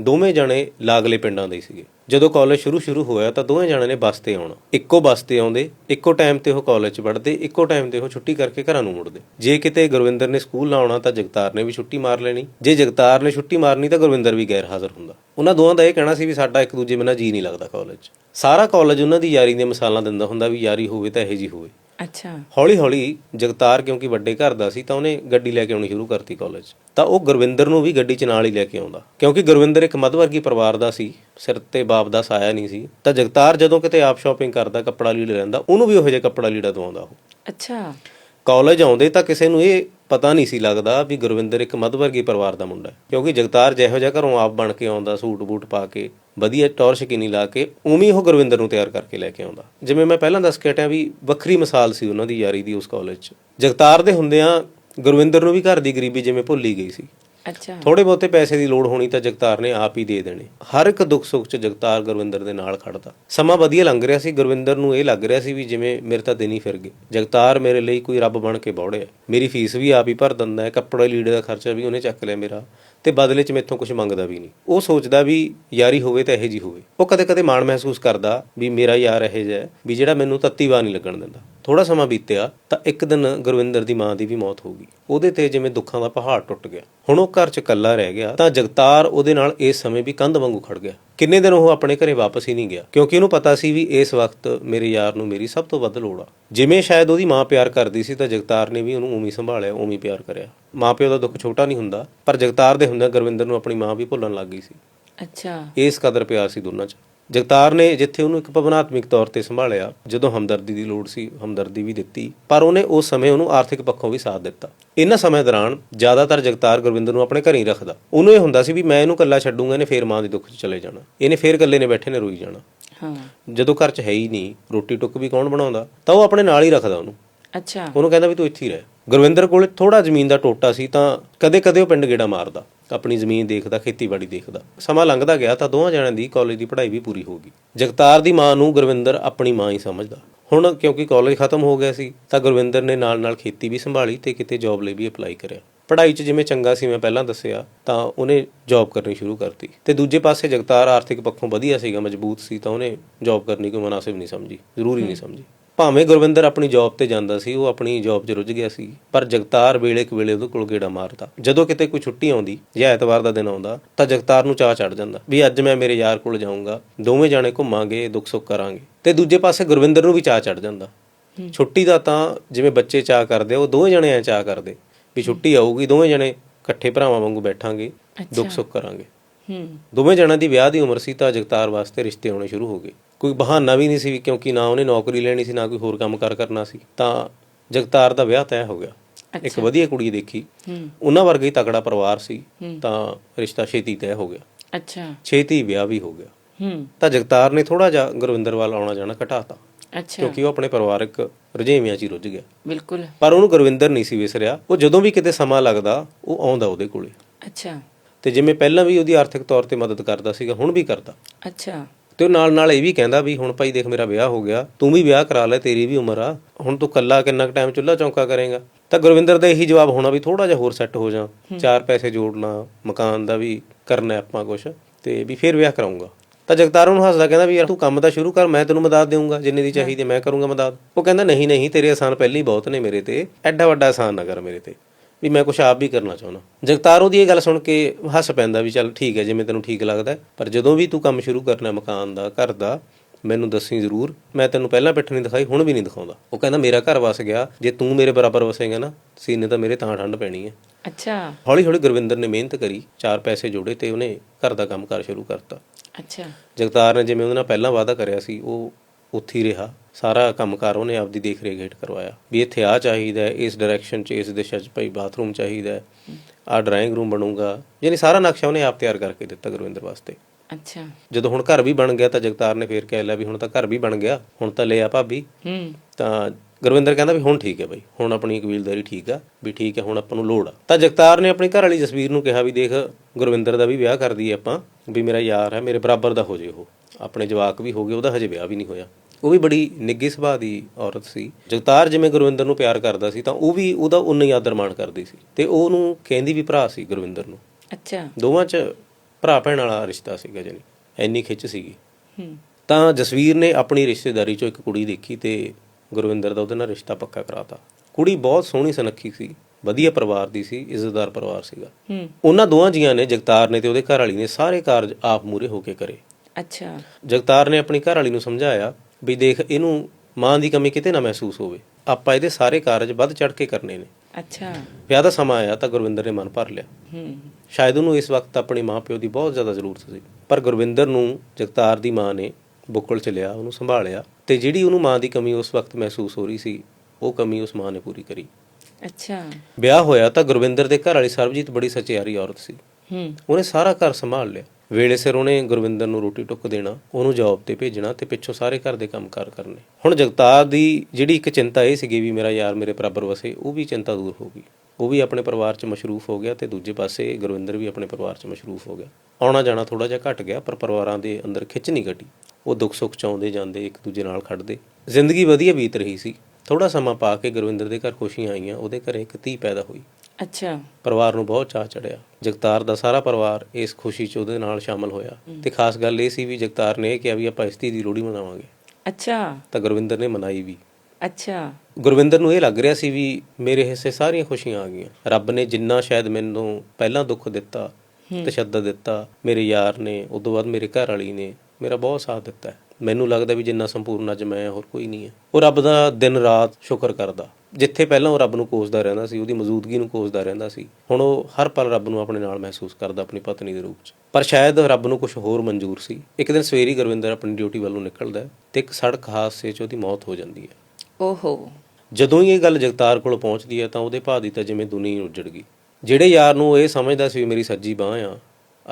ਦੋਵੇਂ ਜਣੇ ਲਾਗਲੇ ਪਿੰਡਾਂ ਦੇ ਸੀਗੇ। ਜਦੋਂ ਕਾਲਜ ਸ਼ੁਰੂ ਸ਼ੁਰੂ ਹੋਇਆ ਤਾਂ ਦੋਵੇਂ ਜਣੇ ਨੇ ਬੱਸ ਤੇ ਆਉਣਾ। ਇੱਕੋ ਬੱਸ ਤੇ ਆਉਂਦੇ ਇੱਕੋ ਟਾਈਮ ਤੇ ਉਹ ਕਾਲਜ 'ਚ ਪੜ੍ਹਦੇ ਇੱਕੋ ਟਾਈਮ ਤੇ ਉਹ ਛੁੱਟੀ ਕਰਕੇ ਘਰਾਂ ਨੂੰ ਮੁੜਦੇ। ਜੇ ਕਿਤੇ ਗੁਰਵਿੰਦਰ ਨੇ ਸਕੂਲ ਨਾ ਆਉਣਾ ਤਾਂ ਜਗਤਾਰ ਨੇ ਵੀ ਛੁੱਟੀ ਮਾਰ ਲੈਣੀ। ਜੇ ਜਗਤਾਰ ਨੇ ਛੁੱਟੀ ਮਾਰਨੀ ਤਾਂ ਗੁਰਵਿੰਦਰ ਵੀ ਗੈਰ ਹਾਜ਼ਰ ਹੁੰਦਾ। ਉਹਨਾਂ ਦੋਵਾਂ ਦਾ ਇਹ ਕਹਿਣਾ ਸੀ ਵੀ ਸਾਡਾ ਇੱਕ ਦੂਜੇ ਬਿਨਾਂ ਜੀ ਨਹੀਂ ਲੱਗਦਾ ਕਾਲਜ 'ਚ। ਸਾਰਾ ਕਾਲਜ ਉਹਨਾਂ ਦੀ ਯਾਰੀ ਦੀਆਂ ਮਿਸਾਲਾਂ ਦਿੰਦਾ ਹੁੰਦਾ ਵੀ ਯਾਰੀ ਹੋਵੇ ਤਾਂ ਇਹੋ ਜੀ ਹੋਵੇ। ਅੱਛਾ। ਹੌਲੀ ਹੌਲੀ ਜਗਤਾਰ ਕਿਉਂਕਿ ਵੱਡੇ ਘਰ ਦਾ ਸੀ ਤਾਂ ਉਹਨੇ ਗੱਡੀ ਲੈ ਕੇ ਆਉਣੀ ਸ਼ੁਰੂ ਕਰਤੀ ਕਾਲਜ ਤਾਂ ਉਹ ਗੁਰਵਿੰਦਰ ਨੂੰ ਵੀ ਗੱਡੀ 'ਚ ਨਾਲ ਹੀ ਲੈ ਕੇ ਆਉਂਦਾ। ਕਿਉਂਕਿ ਗੁਰਵਿੰਦਰ ਇੱਕ ਮੱਧਵਰਗੀ ਪਰਿਵਾਰ ਦਾ ਸੀ ਸਿਰ ਤੇ ਬਾਪ ਦਾ ਸਾਇਆ ਨਹੀਂ ਸੀ। ਤਾਂ ਜਗਤਾਰ ਜਦੋਂ ਕਿਤੇ ਆਪ ਸ਼ਾਪਿੰਗ ਕਰਦਾ ਕੱਪੜਾ ਲੀੜਾ ਲੈਂਦਾ ਉਹਨੂੰ ਵੀ ਉਹੋ ਜਿਹਾ ਕੱਪੜਾ ਲੀੜਾ ਦਵਾਉਂਦਾ ਉਹ। ਅੱਛਾ। ਕਾਲਜ ਆਉਂਦੇ ਤਾਂ ਕਿਸੇ ਨੂੰ ਇਹ ਪਤਾ ਨਹੀਂ ਸੀ ਲੱਗਦਾ ਵੀ ਗੁਰਵਿੰਦਰ ਇੱਕ ਮੱਧਵਰਗੀ ਪਰਿਵਾਰ ਦਾ ਮੁੰਡਾ ਹੈ। ਕਿਉਂਕਿ ਜਗਤਾਰ ਜਿਹੋ ਜਿਹਾ ਘਰੋਂ ਆਪ ਬਣ ਕੇ ਆਉਂਦਾ ਸੂਟ ਬੂਟ ਪਾ ਕੇ ਵਧੀਆ ਟੌਰ ਸ਼ਕੀਨੀ ਲਾ ਕੇ ਉਵੇਂ ਹੀ ਉਹ ਗੁਰਵਿੰਦਰ ਨੂੰ ਤਿਆਰ ਕਰਕੇ ਲੈ ਕੇ ਆਉਂਦਾ। ਜਿਵੇਂ ਮੈਂ ਪਹਿਲਾਂ ਦੱਸ ਕੇ ਹਟਿਆ ਵੀ ਵੱਖਰੀ ਮਿਸਾਲ ਸੀ ਉਹਨਾਂ ਦੀ ਯਾਰੀ ਦੀ ਉਸ ਕਾਲਜ 'ਚ। ਜਗਤਾਰ ਦੇ ਹੁੰਦਿਆਂ ਗੁਰਵਿੰਦਰ ਨੂੰ ਵੀ ਘਰ ਦੀ ਗਰੀਬੀ ਜਿਵੇਂ ਭੁੱਲ ਗਈ ਸੀ। ਅੱਛਾ। ਥੋੜੇ ਬਹੁਤੇ ਪੈਸੇ ਦੀ ਲੋੜ ਹੋਣੀ ਤਾਂ ਜਗਤਾਰ ਨੇ ਆਪ ਹੀ ਦੇ ਦੇਣੇ। ਹਰ ਇੱਕ ਦੁੱਖ ਸੁੱਖ 'ਚ ਜਗਤਾਰ ਗੁਰਵਿੰਦਰ ਦੇ ਨਾਲ ਖੜਦਾ। ਸਮਾਂ ਵਧੀਆ ਲੰਘ ਰਿਹਾ ਸੀ ਗੁਰਵਿੰਦਰ ਨੂੰ ਇਹ ਲੱਗ ਰਿਹਾ ਸੀ ਵੀ ਜਿਵੇਂ ਮੇਰੇ ਤਾਂ ਦਿਨ ਹੀ ਫਿਰ ਗਏ। ਜਗਤਾਰ ਮੇਰੇ ਲਈ ਕੋਈ ਰੱਬ ਬਣ ਕੇ ਬੌੜਿਆ ਮੇਰੀ ਫੀਸ ਵੀ ਆਪ ਹੀ ਭਰ ਦਿੰਦਾ ਹੈ ਕੱਪੜੇ ਲੀੜੇ ਦਾ ਖਰਚਾ ਵੀ ਉਹਨੇ ਚੱਕ ਲਿਆ ਮੇਰਾ। ਤੇ ਬਦਲੇ 'ਚ ਮੈਥੋਂ ਕੁਝ ਮੰਗਦਾ ਵੀ ਨਹੀਂ। ਉਹ ਸੋਚਦਾ ਵੀ ਯਾਰੀ ਹੋਵੇ ਤਾਂ ਇਹੋ ਜੀ ਹੋਵੇ। ਉਹ ਕਦੇ-ਕਦੇ ਮਾਣ ਮਹਿਸੂਸ ਕਰਦਾ ਵੀ ਮੇਰਾ ਯਾਰ ਇਹੋ ਜਿਹਾ ਵੀ ਜਿਹੜਾ ਮੈਨੂੰ ਤੱਤੀ ਵਾਰ ਨਹੀਂ ਲੱਗਣ ਦਿੰਦਾ। ਥੋੜਾ ਸਮਾਂ ਬੀਤਿਆ ਤਾਂ ਇੱਕ ਦਿਨ ਗੁਰਵਿੰਦਰ ਦੀ ਮਾਂ ਦੀ ਵੀ ਮੌਤ ਹੋ ਗਈ। ਉਹਦੇ ਤੇ ਜਿਵੇਂ ਦੁੱਖਾਂ ਦਾ ਪਹਾੜ ਟੁੱਟ ਗਿਆ। ਹੁਣ ਉਹ ਘਰ 'ਚ ਇਕੱਲਾ ਰਹਿ ਗਿਆ ਤਾਂ ਜਗਤਾਰ ਉਹਦੇ ਨਾਲ ਇਸ ਸਮੇਂ ਵੀ ਕੰਧ ਵਾਂਗੂ ਖੜ ਗਿਆ। ਕਿੰਨੇ ਦਿਨ ਉਹ ਆਪਣੇ ਘਰੇ ਵਾਪਸ ਹੀ ਨਹੀਂ ਗਿਆ, ਕਿਉਂਕਿ ਉਹਨੂੰ ਪਤਾ ਸੀ ਵੀ ਇਸ ਵਕਤ ਮੇਰੇ ਯਾਰ ਨੂੰ ਮੇਰੀ ਸਭ ਤੋਂ ਵੱਧ ਲੋੜ ਆ। ਜਿਵੇਂ ਸ਼ਾਇਦ ਉਹਦੀ ਮਾਂ ਪਿਆਰ ਕਰਦੀ ਸੀ ਤਾਂ ਜਗਤਾਰ ਨੇ ਵੀ ਉਹਨੂੰ ਉਵੇਂ ਸੰਭਾਲਿਆ, ਉਵੇਂ ਪਿਆਰ ਕਰਿਆ। ਮਾਪਿਓ ਦਾ ਦੁੱਖ ਛੋਟਾ ਨਹੀਂ ਹੁੰਦਾ ਪਰ ਜਗਤਾਰ ਦੇ ਹੁੰਦਿਆਂ ਗੁਰਵਿੰਦਰ ਨੂੰ ਆਪਣੀ ਮਾਂ ਵੀ ਭੁੱਲਣ ਲੱਗ ਗਈ ਸੀ। ਅੱਛਾ। ਇਸ ਕਦਰ ਪਿਆਰ ਸੀ ਦੋਨਾਂ 'ਚ। ਜਗਤਾਰ ਨੇ ਜਿੱਥੇ ਉਹਨੂੰ ਇੱਕ ਭਾਵਨਾਤਮਿਕ ਤੌਰ ਤੇ ਸੰਭਾਲਿਆ ਜਦੋਂ ਹਮਦਰਦੀ ਦੀ ਲੋੜ ਸੀ ਹਮਦਰਦੀ ਵੀ ਦਿੱਤੀ ਪਰ ਉਹਨੇ ਉਸ ਸਮੇਂ ਉਹਨੂੰ ਆਰਥਿਕ ਪੱਖੋਂ ਵੀ ਸਾਥ ਦਿੱਤਾ। ਇਹਨਾਂ ਸਮੇਂ ਦੌਰਾਨ ਜ਼ਿਆਦਾਤਰ ਜਗਤਾਰ ਗੁਰਵਿੰਦਰ ਨੂੰ ਆਪਣੇ ਘਰੇ ਹੀ ਰੱਖਦਾ। ਉਹਨੂੰ ਇਹ ਹੁੰਦਾ ਸੀ ਵੀ ਮੈਂ ਇਹਨੂੰ ਇਕੱਲਾ ਛੱਡੂੰਗਾ ਇਹਨੇ ਫੇਰ ਮਾਂ ਦੇ ਦੁੱਖ 'ਚ ਚਲੇ ਜਾਣਾ। ਇਹਨੇ ਫੇਰ ਇਕੱਲੇ ਨੇ ਬੈਠੇ ਨੇ ਰੋਈ ਜਾਣਾ। ਹਾਂ। ਜਦੋਂ ਘਰ 'ਚ ਹੈ ਹੀ ਨਹੀਂ ਰੋਟੀ ਟੁੱਕ ਵੀ ਕੌਣ ਬਣਾਉਂਦਾ ਤਾਂ ਉਹ ਆਪਣੇ ਨਾਲ ਹੀ ਰੱਖਦਾ ਉਹਨੂੰ। ਅੱਛਾ। ਉਹਨੂੰ ਕਹਿੰਦਾ ਵੀ ਤੂੰ ਇੱਥੇ ਹੀ ਰਹਿ। ਗੁਰਵਿੰਦਰ ਕੋਲ ਥੋੜਾ ਜ਼ਮੀਨ ਦਾ ਟੋਟਾ ਸੀ ਤਾਂ ਕਦੇ-ਕਦੇ ਉਹ ਪਿੰਡ ਗੇੜਾ ਮਾਰਦਾ ਆਪਣੀ ਜ਼ਮੀਨ ਦੇਖਦਾ ਖੇਤੀਬਾੜੀ ਦੇਖਦਾ। ਸਮਾਂ ਲੰਘਦਾ ਗਿਆ ਤਾਂ ਦੋਵਾਂ ਜਣਿਆਂ ਦੀ ਕਾਲਜ ਦੀ ਪੜ੍ਹਾਈ ਵੀ ਪੂਰੀ ਹੋ ਗਈ। ਜਗਤਾਰ ਦੀ ਮਾਂ ਨੂੰ ਗੁਰਵਿੰਦਰ ਆਪਣੀ ਮਾਂ ਹੀ ਸਮਝਦਾ। ਹੁਣ ਕਿਉਂਕਿ ਕਾਲਜ ਖਤਮ ਹੋ ਗਿਆ ਸੀ ਤਾਂ ਗੁਰਵਿੰਦਰ ਨੇ ਨਾਲ-ਨਾਲ ਖੇਤੀ ਵੀ ਸੰਭਾਲੀ ਤੇ ਕਿਤੇ ਜੌਬ ਲਈ ਵੀ ਅਪਲਾਈ ਕਰਿਆ। ਪੜ੍ਹਾਈ 'ਚ ਜਿਵੇਂ ਚੰਗਾ ਸੀ ਮੈਂ ਪਹਿਲਾਂ ਦੱਸਿਆ ਤਾਂ ਉਹਨੇ ਜੌਬ ਕਰਨੀ ਸ਼ੁਰੂ ਕਰਤੀ। ਤੇ ਦੂਜੇ ਪਾਸੇ ਜਗਤਾਰ ਆਰਥਿਕ ਪੱਖੋਂ ਵਧੀਆ ਸੀਗਾ ਮਜ਼ਬੂਤ ਸੀ ਤਾਂ ਉਹਨੇ ਜੌਬ ਕਰਨੀ ਕੋਈ ਮناسب ਨਹੀਂ ਸਮਝੀ ਜ਼ਰੂਰੀ ਨਹੀਂ ਸਮਝੀ। ਭਾਵੇਂ ਗੁਰਵਿੰਦਰ ਆਪਣੀ ਜੌਬ ਤੇ ਜਾਂਦਾ ਸੀ ਉਹ ਆਪਣੀ ਜੌਬ 'ਚ ਰੁੱਝ ਗਿਆ ਸੀ ਪਰ ਜਗਤਾਰ ਵੇਲੇ ਕੁ ਵੇਲੇ ਉਹਦੇ ਕੋਲ ਗੇੜਾ ਮਾਰਦਾ। ਜਦੋਂ ਕਿਤੇ ਕੋਈ ਛੁੱਟੀ ਆਉਂਦੀ ਜਾਂ ਐਤਵਾਰ ਦਾ ਦਿਨ ਆਉਂਦਾ ਤਾਂ ਜਗਤਾਰ ਨੂੰ ਚਾਹ ਚੜ ਜਾਂਦਾ ਵੀ ਅੱਜ ਮੈਂ ਮੇਰੇ ਯਾਰ ਕੋਲ ਜਾਊਂਗਾ ਦੋਵੇਂ ਜਾਣੇ ਘੁੰਮਾਂਗੇ ਦੁੱਖ ਸੁੱਖ ਕਰਾਂਗੇ। ਤੇ ਦੂਜੇ ਪਾਸੇ ਗੁਰਵਿੰਦਰ ਨੂੰ ਵੀ ਚਾਹ ਚੜ ਜਾਂਦਾ। ਛੁੱਟੀ ਦਾ ਤਾਂ ਜਿਵੇਂ ਬੱਚੇ ਚਾਹ ਕਰਦੇ ਉਹ ਦੋਵੇਂ ਜਣੇ ਐ ਚਾਹ ਕਰਦੇ ਵੀ ਛੁੱਟੀ ਆਊਗੀ ਦੋਵੇਂ ਜਣੇ ਇਕੱਠੇ ਭਰਾਵਾਂ ਵਾਂਗੂ ਬੈਠਾਂਗੇ ਦੁੱਖ ਸੁੱਖ ਕਰਾਂਗੇ। ਹੂੰ। ਦੋਵੇਂ ਜਣਾਂ ਦੀ ਵਿਆਹ ਦੀ ਉਮਰ ਸੀ ਤਾਂ ਜਗਤਾਰ ਵਾਸਤੇ ਰਿਸ਼ਤੇ ਹੋਣੇ ਸ਼ੁਰੂ ਹੋ ਗਏ। ਕੋਈ ਬਹਾਨਾ ਵੀ ਨਹੀਂ ਸੀ ਕਿਉਂਕਿ ਨਾ ਉਹਨੇ ਨੌਕਰੀ ਲੈਣੀ ਸੀ ਨਾ ਕੋਈ ਹੋਰ ਕੰਮ ਕਰ ਕਰਨਾ ਸੀ ਤਾਂ ਜਗਤਾਰ ਦਾ ਵਿਆਹ ਤੈਅ ਹੋ ਗਿਆ। ਇੱਕ ਵਧੀਆ ਕੁੜੀ ਦੇਖੀ। ਉਹਨਾਂ ਵਰਗਾ ਹੀ ਤਕੜਾ ਪਰਿਵਾਰ ਸੀ ਤਾਂ ਰਿਸ਼ਤਾ ਛੇਤੀ ਤੈਅ ਹੋ ਗਿਆ। ਅੱਛਾ। ਛੇਤੀ ਵਿਆਹ ਵੀ ਹੋ ਗਿਆ। ਹੂੰ। ਤਾਂ ਜਗਤਾਰ ਨੇ ਥੋੜਾ ਜਿਹਾ ਗੁਰਵਿੰਦਰ ਵੱਲ ਆਉਣਾ ਜਾਣਾ ਘਟਾਤਾ ਅੱਛਾ। ਕਿਉਂਕਿ ਉਹ ਆਪਣੇ ਪਰਿਵਾਰਕ ਰੁਝੇਵਿਆਂ 'ਚ ਹੀ ਰੁੱਝ ਗਿਆ। ਬਿਲਕੁਲ। ਪਰ ਉਹਨੂੰ ਗੁਰਵਿੰਦਰ ਨਹੀਂ ਸੀ ਵਿਸਰਿਆ। ਉਹ ਜਦੋਂ ਵੀ ਕਿਤੇ ਸਮਾਂ ਲੱਗਦਾ ਉਹ ਆਉਂਦਾ ਉਹਦੇ ਕੋਲੇ। ਅੱਛਾ। ਤੇ ਜਿਵੇਂ ਪਹਿਲਾਂ ਵੀ ਉਹਦੀ ਆਰਥਿਕ ਤੌਰ ਤੇ ਮਦਦ ਕਰਦਾ ਸੀਗਾ ਹੁਣ ਵੀ ਕਰਦਾ। ਅੱਛਾ। ਤੇ ਉਹ ਨਾਲ ਨਾਲ ਇਹ ਵੀ ਕਹਿੰਦਾ ਵੀ ਹੁਣ ਭਾਈ ਦੇਖ ਮੇਰਾ ਵਿਆਹ ਹੋ ਗਿਆ ਤੂੰ ਵੀ ਵਿਆਹ ਕਰਾ ਲੈ ਤੇਰੀ ਵੀ ਉਮਰ ਆ। ਹੁਣ ਤੂੰ ਕੱਲਾ ਕਿੰਨਾ ਕੁ ਟਾਈਮ ਚੁੱਲ੍ਹਾ ਚੌਂਕਾ ਕਰੇਗਾ? ਤਾਂ ਗੁਰਵਿੰਦਰ ਦਾ ਇਹੀ ਜਵਾਬ ਹੋਣਾ ਵੀ ਥੋੜਾ ਜਿਹਾ ਹੋਰ ਸੈੱਟ ਹੋ ਜਾ ਚਾਰ ਪੈਸੇ ਜੋੜਨਾ ਮਕਾਨ ਦਾ ਵੀ ਕਰਨਾ ਆਪਾਂ ਕੁਛ ਤੇ ਵੀ ਫਿਰ ਵਿਆਹ ਕਰਾਉਂਗਾ ਤਾਂ ਜਗਤਾਰ ਉਹਨੂੰ ਹੱਸਦਾ ਕਹਿੰਦਾ ਵੀ ਯਾਰ ਤੂੰ ਕੰਮ ਤਾਂ ਸ਼ੁਰੂ ਕਰ ਮੈਂ ਤੈਨੂੰ ਮਦਦ ਦੇਵਾਂਗਾ ਜਿੰਨੇ ਦੀ ਚਾਹੀਦੀ ਮੈਂ ਕਰੂੰਗਾ ਮਦਦ। ਉਹ ਕਹਿੰਦਾ ਨਹੀਂ ਨਹੀਂ ਤੇਰੇ ਆਸਾਨ ਪਹਿਲਾਂ ਹੀ ਬਹੁਤ ਨੇ ਮੇਰੇ ਤੇ ਐਡਾ ਵੱਡਾ ਆਸਾਨ ਨਾ ਕਰ ਮੇਰੇ ਤੇ। ਵੀ ਮੈਂ ਕੁਝ ਆਪ ਵੀ ਕਰਨਾ ਚਾਹੁੰਦਾ। ਜਗਤਾਰ ਉਹਦੀ ਇਹ ਗੱਲ ਸੁਣ ਕੇ ਹੱਸ ਪੈਂਦਾ ਵੀ ਚੱਲ ਠੀਕ ਹੈ ਜਿਵੇਂ ਤੈਨੂੰ ਠੀਕ ਲੱਗਦਾ ਪਰ ਜਦੋਂ ਵੀ ਤੂੰ ਕੰਮ ਸ਼ੁਰੂ ਕਰਨਾ ਮਕਾਨ ਦਾ ਘਰ ਦਾ ਮੈਨੂੰ ਦੱਸੀ ਜ਼ਰੂਰ ਮੈਂ ਤੈਨੂੰ ਪਹਿਲਾਂ ਪਿੱਠ ਨਹੀਂ ਦਿਖਾਈ ਹੁਣ ਵੀ ਨਹੀਂ ਦਿਖਾਉਂਦਾ। ਉਹ ਕਹਿੰਦਾ ਮੇਰਾ ਘਰ ਵਸ ਗਿਆ ਜੇ ਤੂੰ ਮੇਰੇ ਬਰਾਬਰ ਵਸੇਗਾ ਨਾ ਸੀਨੇ ਤਾਂ ਮੇਰੇ ਤਾਂ ਠੰਡ ਪੈਣੀ ਹੈ। ਅੱਛਾ। ਹੌਲੀ ਹੌਲੀ ਗੁਰਵਿੰਦਰ ਨੇ ਮਿਹਨਤ ਕਰੀ ਚਾਰ ਪੈਸੇ ਜੋੜੇ ਤੇ ਉਹਨੇ ਘਰ ਦਾ ਕੰਮਕਾਰ ਸ਼ੁਰੂ ਕਰਤਾ। ਅੱਛਾ। ਜਗਤਾਰ ਨੇ ਜਿਵੇਂ ਉਹਦੇ ਨਾਲ ਪਹਿਲਾਂ ਵਾਅਦਾ ਕਰਿਆ ਸੀ ਉਹ ਉੱਥੇ ਹੀ ਰਿਹਾ। ਸਾਰਾ ਕੰਮਕਾਰ ਉਹਨੇ ਆਪਦੀ ਦੇਖ ਰੇਖ ਹੇਠ ਕਰਵਾਇਆ। ਵੀ ਇੱਥੇ ਆ ਚਾਹੀਦਾ ਇਸ ਡਾਇਰੈਕਸ਼ਨ 'ਚ ਇਸ ਦਿਸ਼ਾ 'ਚ ਭਾਈ ਬਾਥਰੂਮ ਚਾਹੀਦਾ ਆ ਡਰਾਇੰਗ ਰੂਮ ਬਣੂਗਾ। ਯਾਨੀ ਸਾਰਾ ਨਕਸ਼ਾ ਉਹਨੇ ਆਪ ਤਿਆਰ ਕਰਕੇ ਦਿੱਤਾ ਗੁਰਵਿੰਦਰ ਵਾਸਤੇ। ਅੱਛਾ। ਜਦੋਂ ਹੁਣ ਘਰ ਵੀ ਬਣ ਗਿਆ ਤਾਂ ਜਗਤਾਰ ਨੇ ਫੇਰ ਕਹਿ ਲਿਆ ਵੀ ਹੁਣ ਤਾਂ ਘਰ ਵੀ ਬਣ ਗਿਆ ਹੁਣ ਤਾਂ ਲੈ ਆ ਭਾਬੀ। ਹੂੰ। ਤਾਂ ਗੁਰਵਿੰਦਰ ਕਹਿੰਦਾ ਵੀ ਹੁਣ ਠੀਕ ਹੈ ਬਈ ਹੁਣ ਆਪਣੀ ਕਬੀਲਦਾਰੀ ਠੀਕ ਆ ਵੀ ਠੀਕ ਹੈ ਹੁਣ ਆਪਾਂ ਨੂੰ ਲੋੜ ਆ। ਤਾਂ ਜਗਤਾਰ ਨੇ ਆਪਣੀ ਘਰ ਵਾਲੀ ਜਸਵੀਰ ਨੂੰ ਕਿਹਾ ਵੀ ਦੇਖ ਗੁਰਵਿੰਦਰ ਦਾ ਵੀ ਵਿਆਹ ਕਰ ਦਈਏ ਆਪਾਂ ਵੀ ਮੇਰਾ ਯਾਰ ਹੈ ਮੇਰੇ ਬਰਾਬਰ ਦਾ ਹੋ ਜੇ ਉਹ। ਆਪਣੇ ਜਵਾਕ ਵੀ ਹੋ ਗਏ ਉਹਦਾ ਹਜੇ ਵਿਆਹ ਵੀ ਨਹੀਂ ਹੋਇਆ। ਉਹ ਵੀ ਬੜੀ ਨਿੱਘੀ ਸੁਭਾਅ ਦੀ ਔਰਤ ਸੀ। ਜਗਤਾਰ ਜਿਵੇਂ ਗੁਰਵਿੰਦਰ ਨੂੰ ਪਿਆਰ ਕਰਦਾ ਸੀ ਤਾਂ ਉਹ ਵੀ ਉਹਦਾ ਉਨਾ ਹੀ ਆਦਰ ਮਾਣ ਕਰਦੀ ਸੀ ਤੇ ਉਹਨੂੰ ਕਹਿੰਦੀ ਵੀ ਭਰਾ ਸੀ ਗੁਰਵਿੰਦਰ ਨੂੰ। ਅੱਛਾ। ਦੋਵਾਂ 'ਚ ਭਰਾ ਭੈਣ ਵਾਲਾ ਰਿਸ਼ਤਾ ਸੀਗਾ ਜਾਨੀ ਐਨੀ ਖਿੱਚ ਸੀਗੀ। ਹੂੰ। ਤਾਂ ਜਸਵੀਰ ਨੇ ਆਪਣੀ ਰਿਸ਼ਤੇਦਾਰੀ ਚੋਂ ਇੱਕ ਕੁੜੀ ਦੇਖੀ ਤੇ ਗੁਰਵਿੰਦਰ ਦਾ ਉਹਦੇ ਨਾਲ ਰਿਸ਼ਤਾ ਪੱਕਾ ਕਰਾਤਾ। ਕੁੜੀ ਬਹੁਤ ਸੋਹਣੀ ਸੁਨੱਖੀ ਸੀ ਵਧੀਆ ਪਰਿਵਾਰ ਦੀ ਸੀ ਇੱਜ਼ਤਦਾਰ ਪਰਿਵਾਰ ਸੀਗਾ। ਹੂੰ। ਉਹਨਾਂ ਦੋਵਾਂ ਜੀਆਂ ਨੇ ਜਗਤਾਰ ਨੇ ਤੇ ਉਹਦੇ ਘਰ ਵਾਲੀ ਨੇ ਸਾਰੇ ਕਾਰਜ ਆਪ ਮੂਰੇ ਹੋ ਕੇ ਕਰੇ। ਅੱਛਾ। ਜਗਤਾਰ ਨੇ ਆਪਣੀ ਘਰ ਵਾਲੀ ਨੂੰ ਸਮਝਾਇਆ ਵੀ ਦੇਖ ਇਹਨੂੰ ਮਾਂ ਦੀ ਕਮੀ ਕਿਤੇ ਨਾ ਮਹਿਸੂਸ ਹੋਵੇ। ਆਪਾਂ ਇਹਦੇ ਸਾਰੇ ਕਾਰਜ ਵੱਧ ਚੜ ਕੇ ਕਰਨੇ ਨੇ। ਅੱਛਾ। ਵਿਆਹ ਦਾ ਸਮਾਂ ਆਇਆ ਤਾਂ ਗੁਰਵਿੰਦਰ ਨੇ ਮਨ ਭਰ ਲਿਆ। ਹੂੰ। ਸ਼ਾਇਦ ਉਹਨੂੰ ਇਸ ਵਕਤ ਆਪਣੀ ਮਾਂ ਪਿਓ ਦੀ ਬਹੁਤ ਜ਼ਿਆਦਾ ਜ਼ਰੂਰਤ ਸੀ। ਪਰ ਗੁਰਵਿੰਦਰ ਨੂੰ ਜਗਤਾਰ ਦੀ ਮਾਂ ਨੇ ਬੁੱਕਲ ਚ ਲਿਆ ਉਹਨੂੰ ਸੰਭਾਲਿਆ ਤੇ ਜਿਹੜੀ ਉਹਨੂੰ ਮਾਂ ਦੀ ਕਮੀ ਉਸ ਵਕਤ ਮਹਿਸੂਸ ਹੋ ਰਹੀ ਸੀ ਉਹ ਕਮੀ ਉਸ ਮਾਂ ਨੇ ਪੂਰੀ ਕਰੀ। ਅੱਛਾ। ਵਿਆਹ ਹੋਇਆ ਤਾਂ ਗੁਰਵਿੰਦਰ ਦੇ ਘਰ ਵਾਲੀ ਸਰਬਜੀਤ ਬੜੀ ਸਚਿਆਰੀ ਔਰਤ ਸੀ। ਹੂੰ। ਉਹਨੇ ਸਾਰਾ ਘਰ ਸੰਭਾਲ ਲਿਆ। ਵੇਲੇ ਸਿਰ ਉਹਨੇ ਗੁਰਵਿੰਦਰ ਨੂੰ ਰੋਟੀ ਟੁੱਕ ਦੇਣਾ, ਉਹਨੂੰ ਜੌਬ ਤੇ ਭੇਜਣਾ ਤੇ ਪਿੱਛੋਂ ਸਾਰੇ ਘਰ ਦੇ ਕੰਮਕਾਰ ਕਰਨੇ। ਹੁਣ ਜਗਤਾਰ ਦੀ ਜਿਹੜੀ ਇੱਕ ਚਿੰਤਾ ਇਹ ਸੀਗੀ ਵੀ ਮੇਰਾ ਯਾਰ ਮੇਰੇ ਬਰਾਬਰ ਵਸੇ, ਉਹ ਵੀ ਚਿੰਤਾ ਦੂਰ ਹੋ ਗਈ। ਉਹ ਵੀ ਆਪਣੇ ਪਰਿਵਾਰ 'ਚ ਮਸ਼ਰੂਫ ਹੋ ਗਿਆ ਤੇ ਦੂਜੇ ਪਾਸੇ ਗੁਰਵਿੰਦਰ ਵੀ ਆਪਣੇ ਪਰਿਵਾਰ 'ਚ ਮਸ਼ਰੂਫ ਹੋ ਗਿਆ। ਆਉਣਾ ਜਾਣਾ ਥੋੜਾ ਜਿਹਾ ਘਟ ਗਿਆ, ਪਰ ਪਰਿਵਾਰਾਂ ਦੇ ਅੰਦਰ ਖਿੱਚ ਨਹੀਂ ਘਟੀ। ਉਹ ਦੁੱਖ ਸੁੱਖ 'ਚ ਆਉਂਦੇ ਜਾਂਦੇ ਇੱਕ ਦੂਜੇ ਨਾਲ ਖੜਦੇ ਜ਼ਿੰਦਗੀ ਵਧੀਆ ਬੀਤ ਰਹੀ ਸੀ। ਥੋੜਾ ਸਮਾਂ ਪਾ ਕੇ ਗੁਰਵਿੰਦਰ ਦੇ ਘਰ ਖੁਸ਼ੀਆਂ ਆਈਆਂ, ਉਹਦੇ ਘਰੇ ਇੱਕ ਧੀ ਪੈਦਾ ਹੋਈ। ਅੱਛਾ। ਪਰਿਵਾਰ ਨੂੰ ਬਹੁਤ ਚਾਅ ਚੜਿਆ। ਜਗਤਾਰ ਦਾ ਸਾਰਾ ਪਰਿਵਾਰ ਇਸ ਖੁਸ਼ੀ 'ਚ ਉਹਦੇ ਨਾਲ ਸ਼ਾਮਲ ਹੋਇਆ। ਤੇ ਖਾਸ ਗੱਲ ਇਹ ਸੀ ਵੀ ਜਗਤਾਰ ਨੇ ਕਿਹਾ ਵੀ ਆਪਾਂ ਇਸ ਧੀ ਦੀ ਲੋਹੜੀ ਮਨਾਵਾਂਗੇ। ਅੱਛਾ। ਤਾਂ ਗੁਰਵਿੰਦਰ ਨੇ ਮਨਾਈ ਵੀ। ਅੱਛਾ। ਗੁਰਵਿੰਦਰ ਨੂੰ ਇਹ ਲੱਗ ਰਿਹਾ ਸੀ ਵੀ ਮੇਰੇ ਹਿੱਸੇ ਸਾਰੀਆਂ ਖੁਸ਼ੀਆਂ ਆ ਗਈਆਂ। ਰੱਬ ਨੇ ਜਿੰਨਾ ਸ਼ਾਇਦ ਮੈਨੂੰ ਪਹਿਲਾਂ ਦੁੱਖ ਦਿੱਤਾ ਤਸ਼ੱਦਦ ਦਿੱਤਾ ਮੇਰੇ ਯਾਰ ਨੇ ਉਦੋਂ ਬਾਅਦ ਮੇਰੇ ਘਰ ਵਾਲੀ ਨੇ ਮੇਰਾ ਬਹੁਤ ਸਾਥ ਦਿੱਤਾ। ਮੈਨੂੰ ਲੱਗਦਾ ਵੀ ਜਿੰਨਾ ਸੰਪੂਰਨ ਅੱਜ ਮੈਂ ਹੋਰ ਕੋਈ ਨਹੀਂ ਹੈ। ਉਹ ਰੱਬ ਦਾ ਦਿਨ ਰਾਤ ਸ਼ੁਕਰ ਕਰਦਾ। ਜਿੱਥੇ ਪਹਿਲਾਂ ਉਹ ਰੱਬ ਨੂੰ ਕੋਸਦਾ ਰਹਿੰਦਾ ਸੀ ਉਹਦੀ ਮੌਜੂਦਗੀ ਨੂੰ ਕੋਸਦਾ ਰਹਿੰਦਾ ਸੀ ਹੁਣ ਉਹ ਹਰ ਪਲ ਰੱਬ ਨੂੰ ਆਪਣੇ ਨਾਲ ਮਹਿਸੂਸ ਕਰਦਾ ਆਪਣੀ ਪਤਨੀ ਦੇ ਰੂਪ 'ਚ। ਪਰ ਸ਼ਾਇਦ ਰੱਬ ਨੂੰ ਕੁਝ ਹੋਰ ਮਨਜ਼ੂਰ ਸੀ। ਇੱਕ ਦਿਨ ਸਵੇਰੀ ਗੁਰਵਿੰਦਰ ਆਪਣੀ ਡਿਊਟੀ ਵੱਲੋਂ ਨਿਕਲਦਾ ਤੇ ਇੱਕ ਸੜਕ ਹਾਦਸੇ 'ਚ ਉਹਦੀ ਮੌਤ ਹੋ ਜਾਂਦੀ ਹੈ। ਓਹੋ। ਜਦੋਂ ਹੀ ਇਹ ਗੱਲ ਜਗਤਾਰ ਕੋਲ ਪਹੁੰਚਦੀ ਹੈ ਤਾਂ ਉਹਦੇ ਭਾ ਦੀ ਤਾਂ ਜਿਵੇਂ ਦੁਨੀਆ ਹੀ ਉੱਜੜ ਗਈ। ਜਿਹੜੇ ਯਾਰ ਨੂੰ ਇਹ ਸਮਝਦਾ ਸੀ ਵੀ ਮੇਰੀ ਸੱਜੀ ਬਾਹ ਆ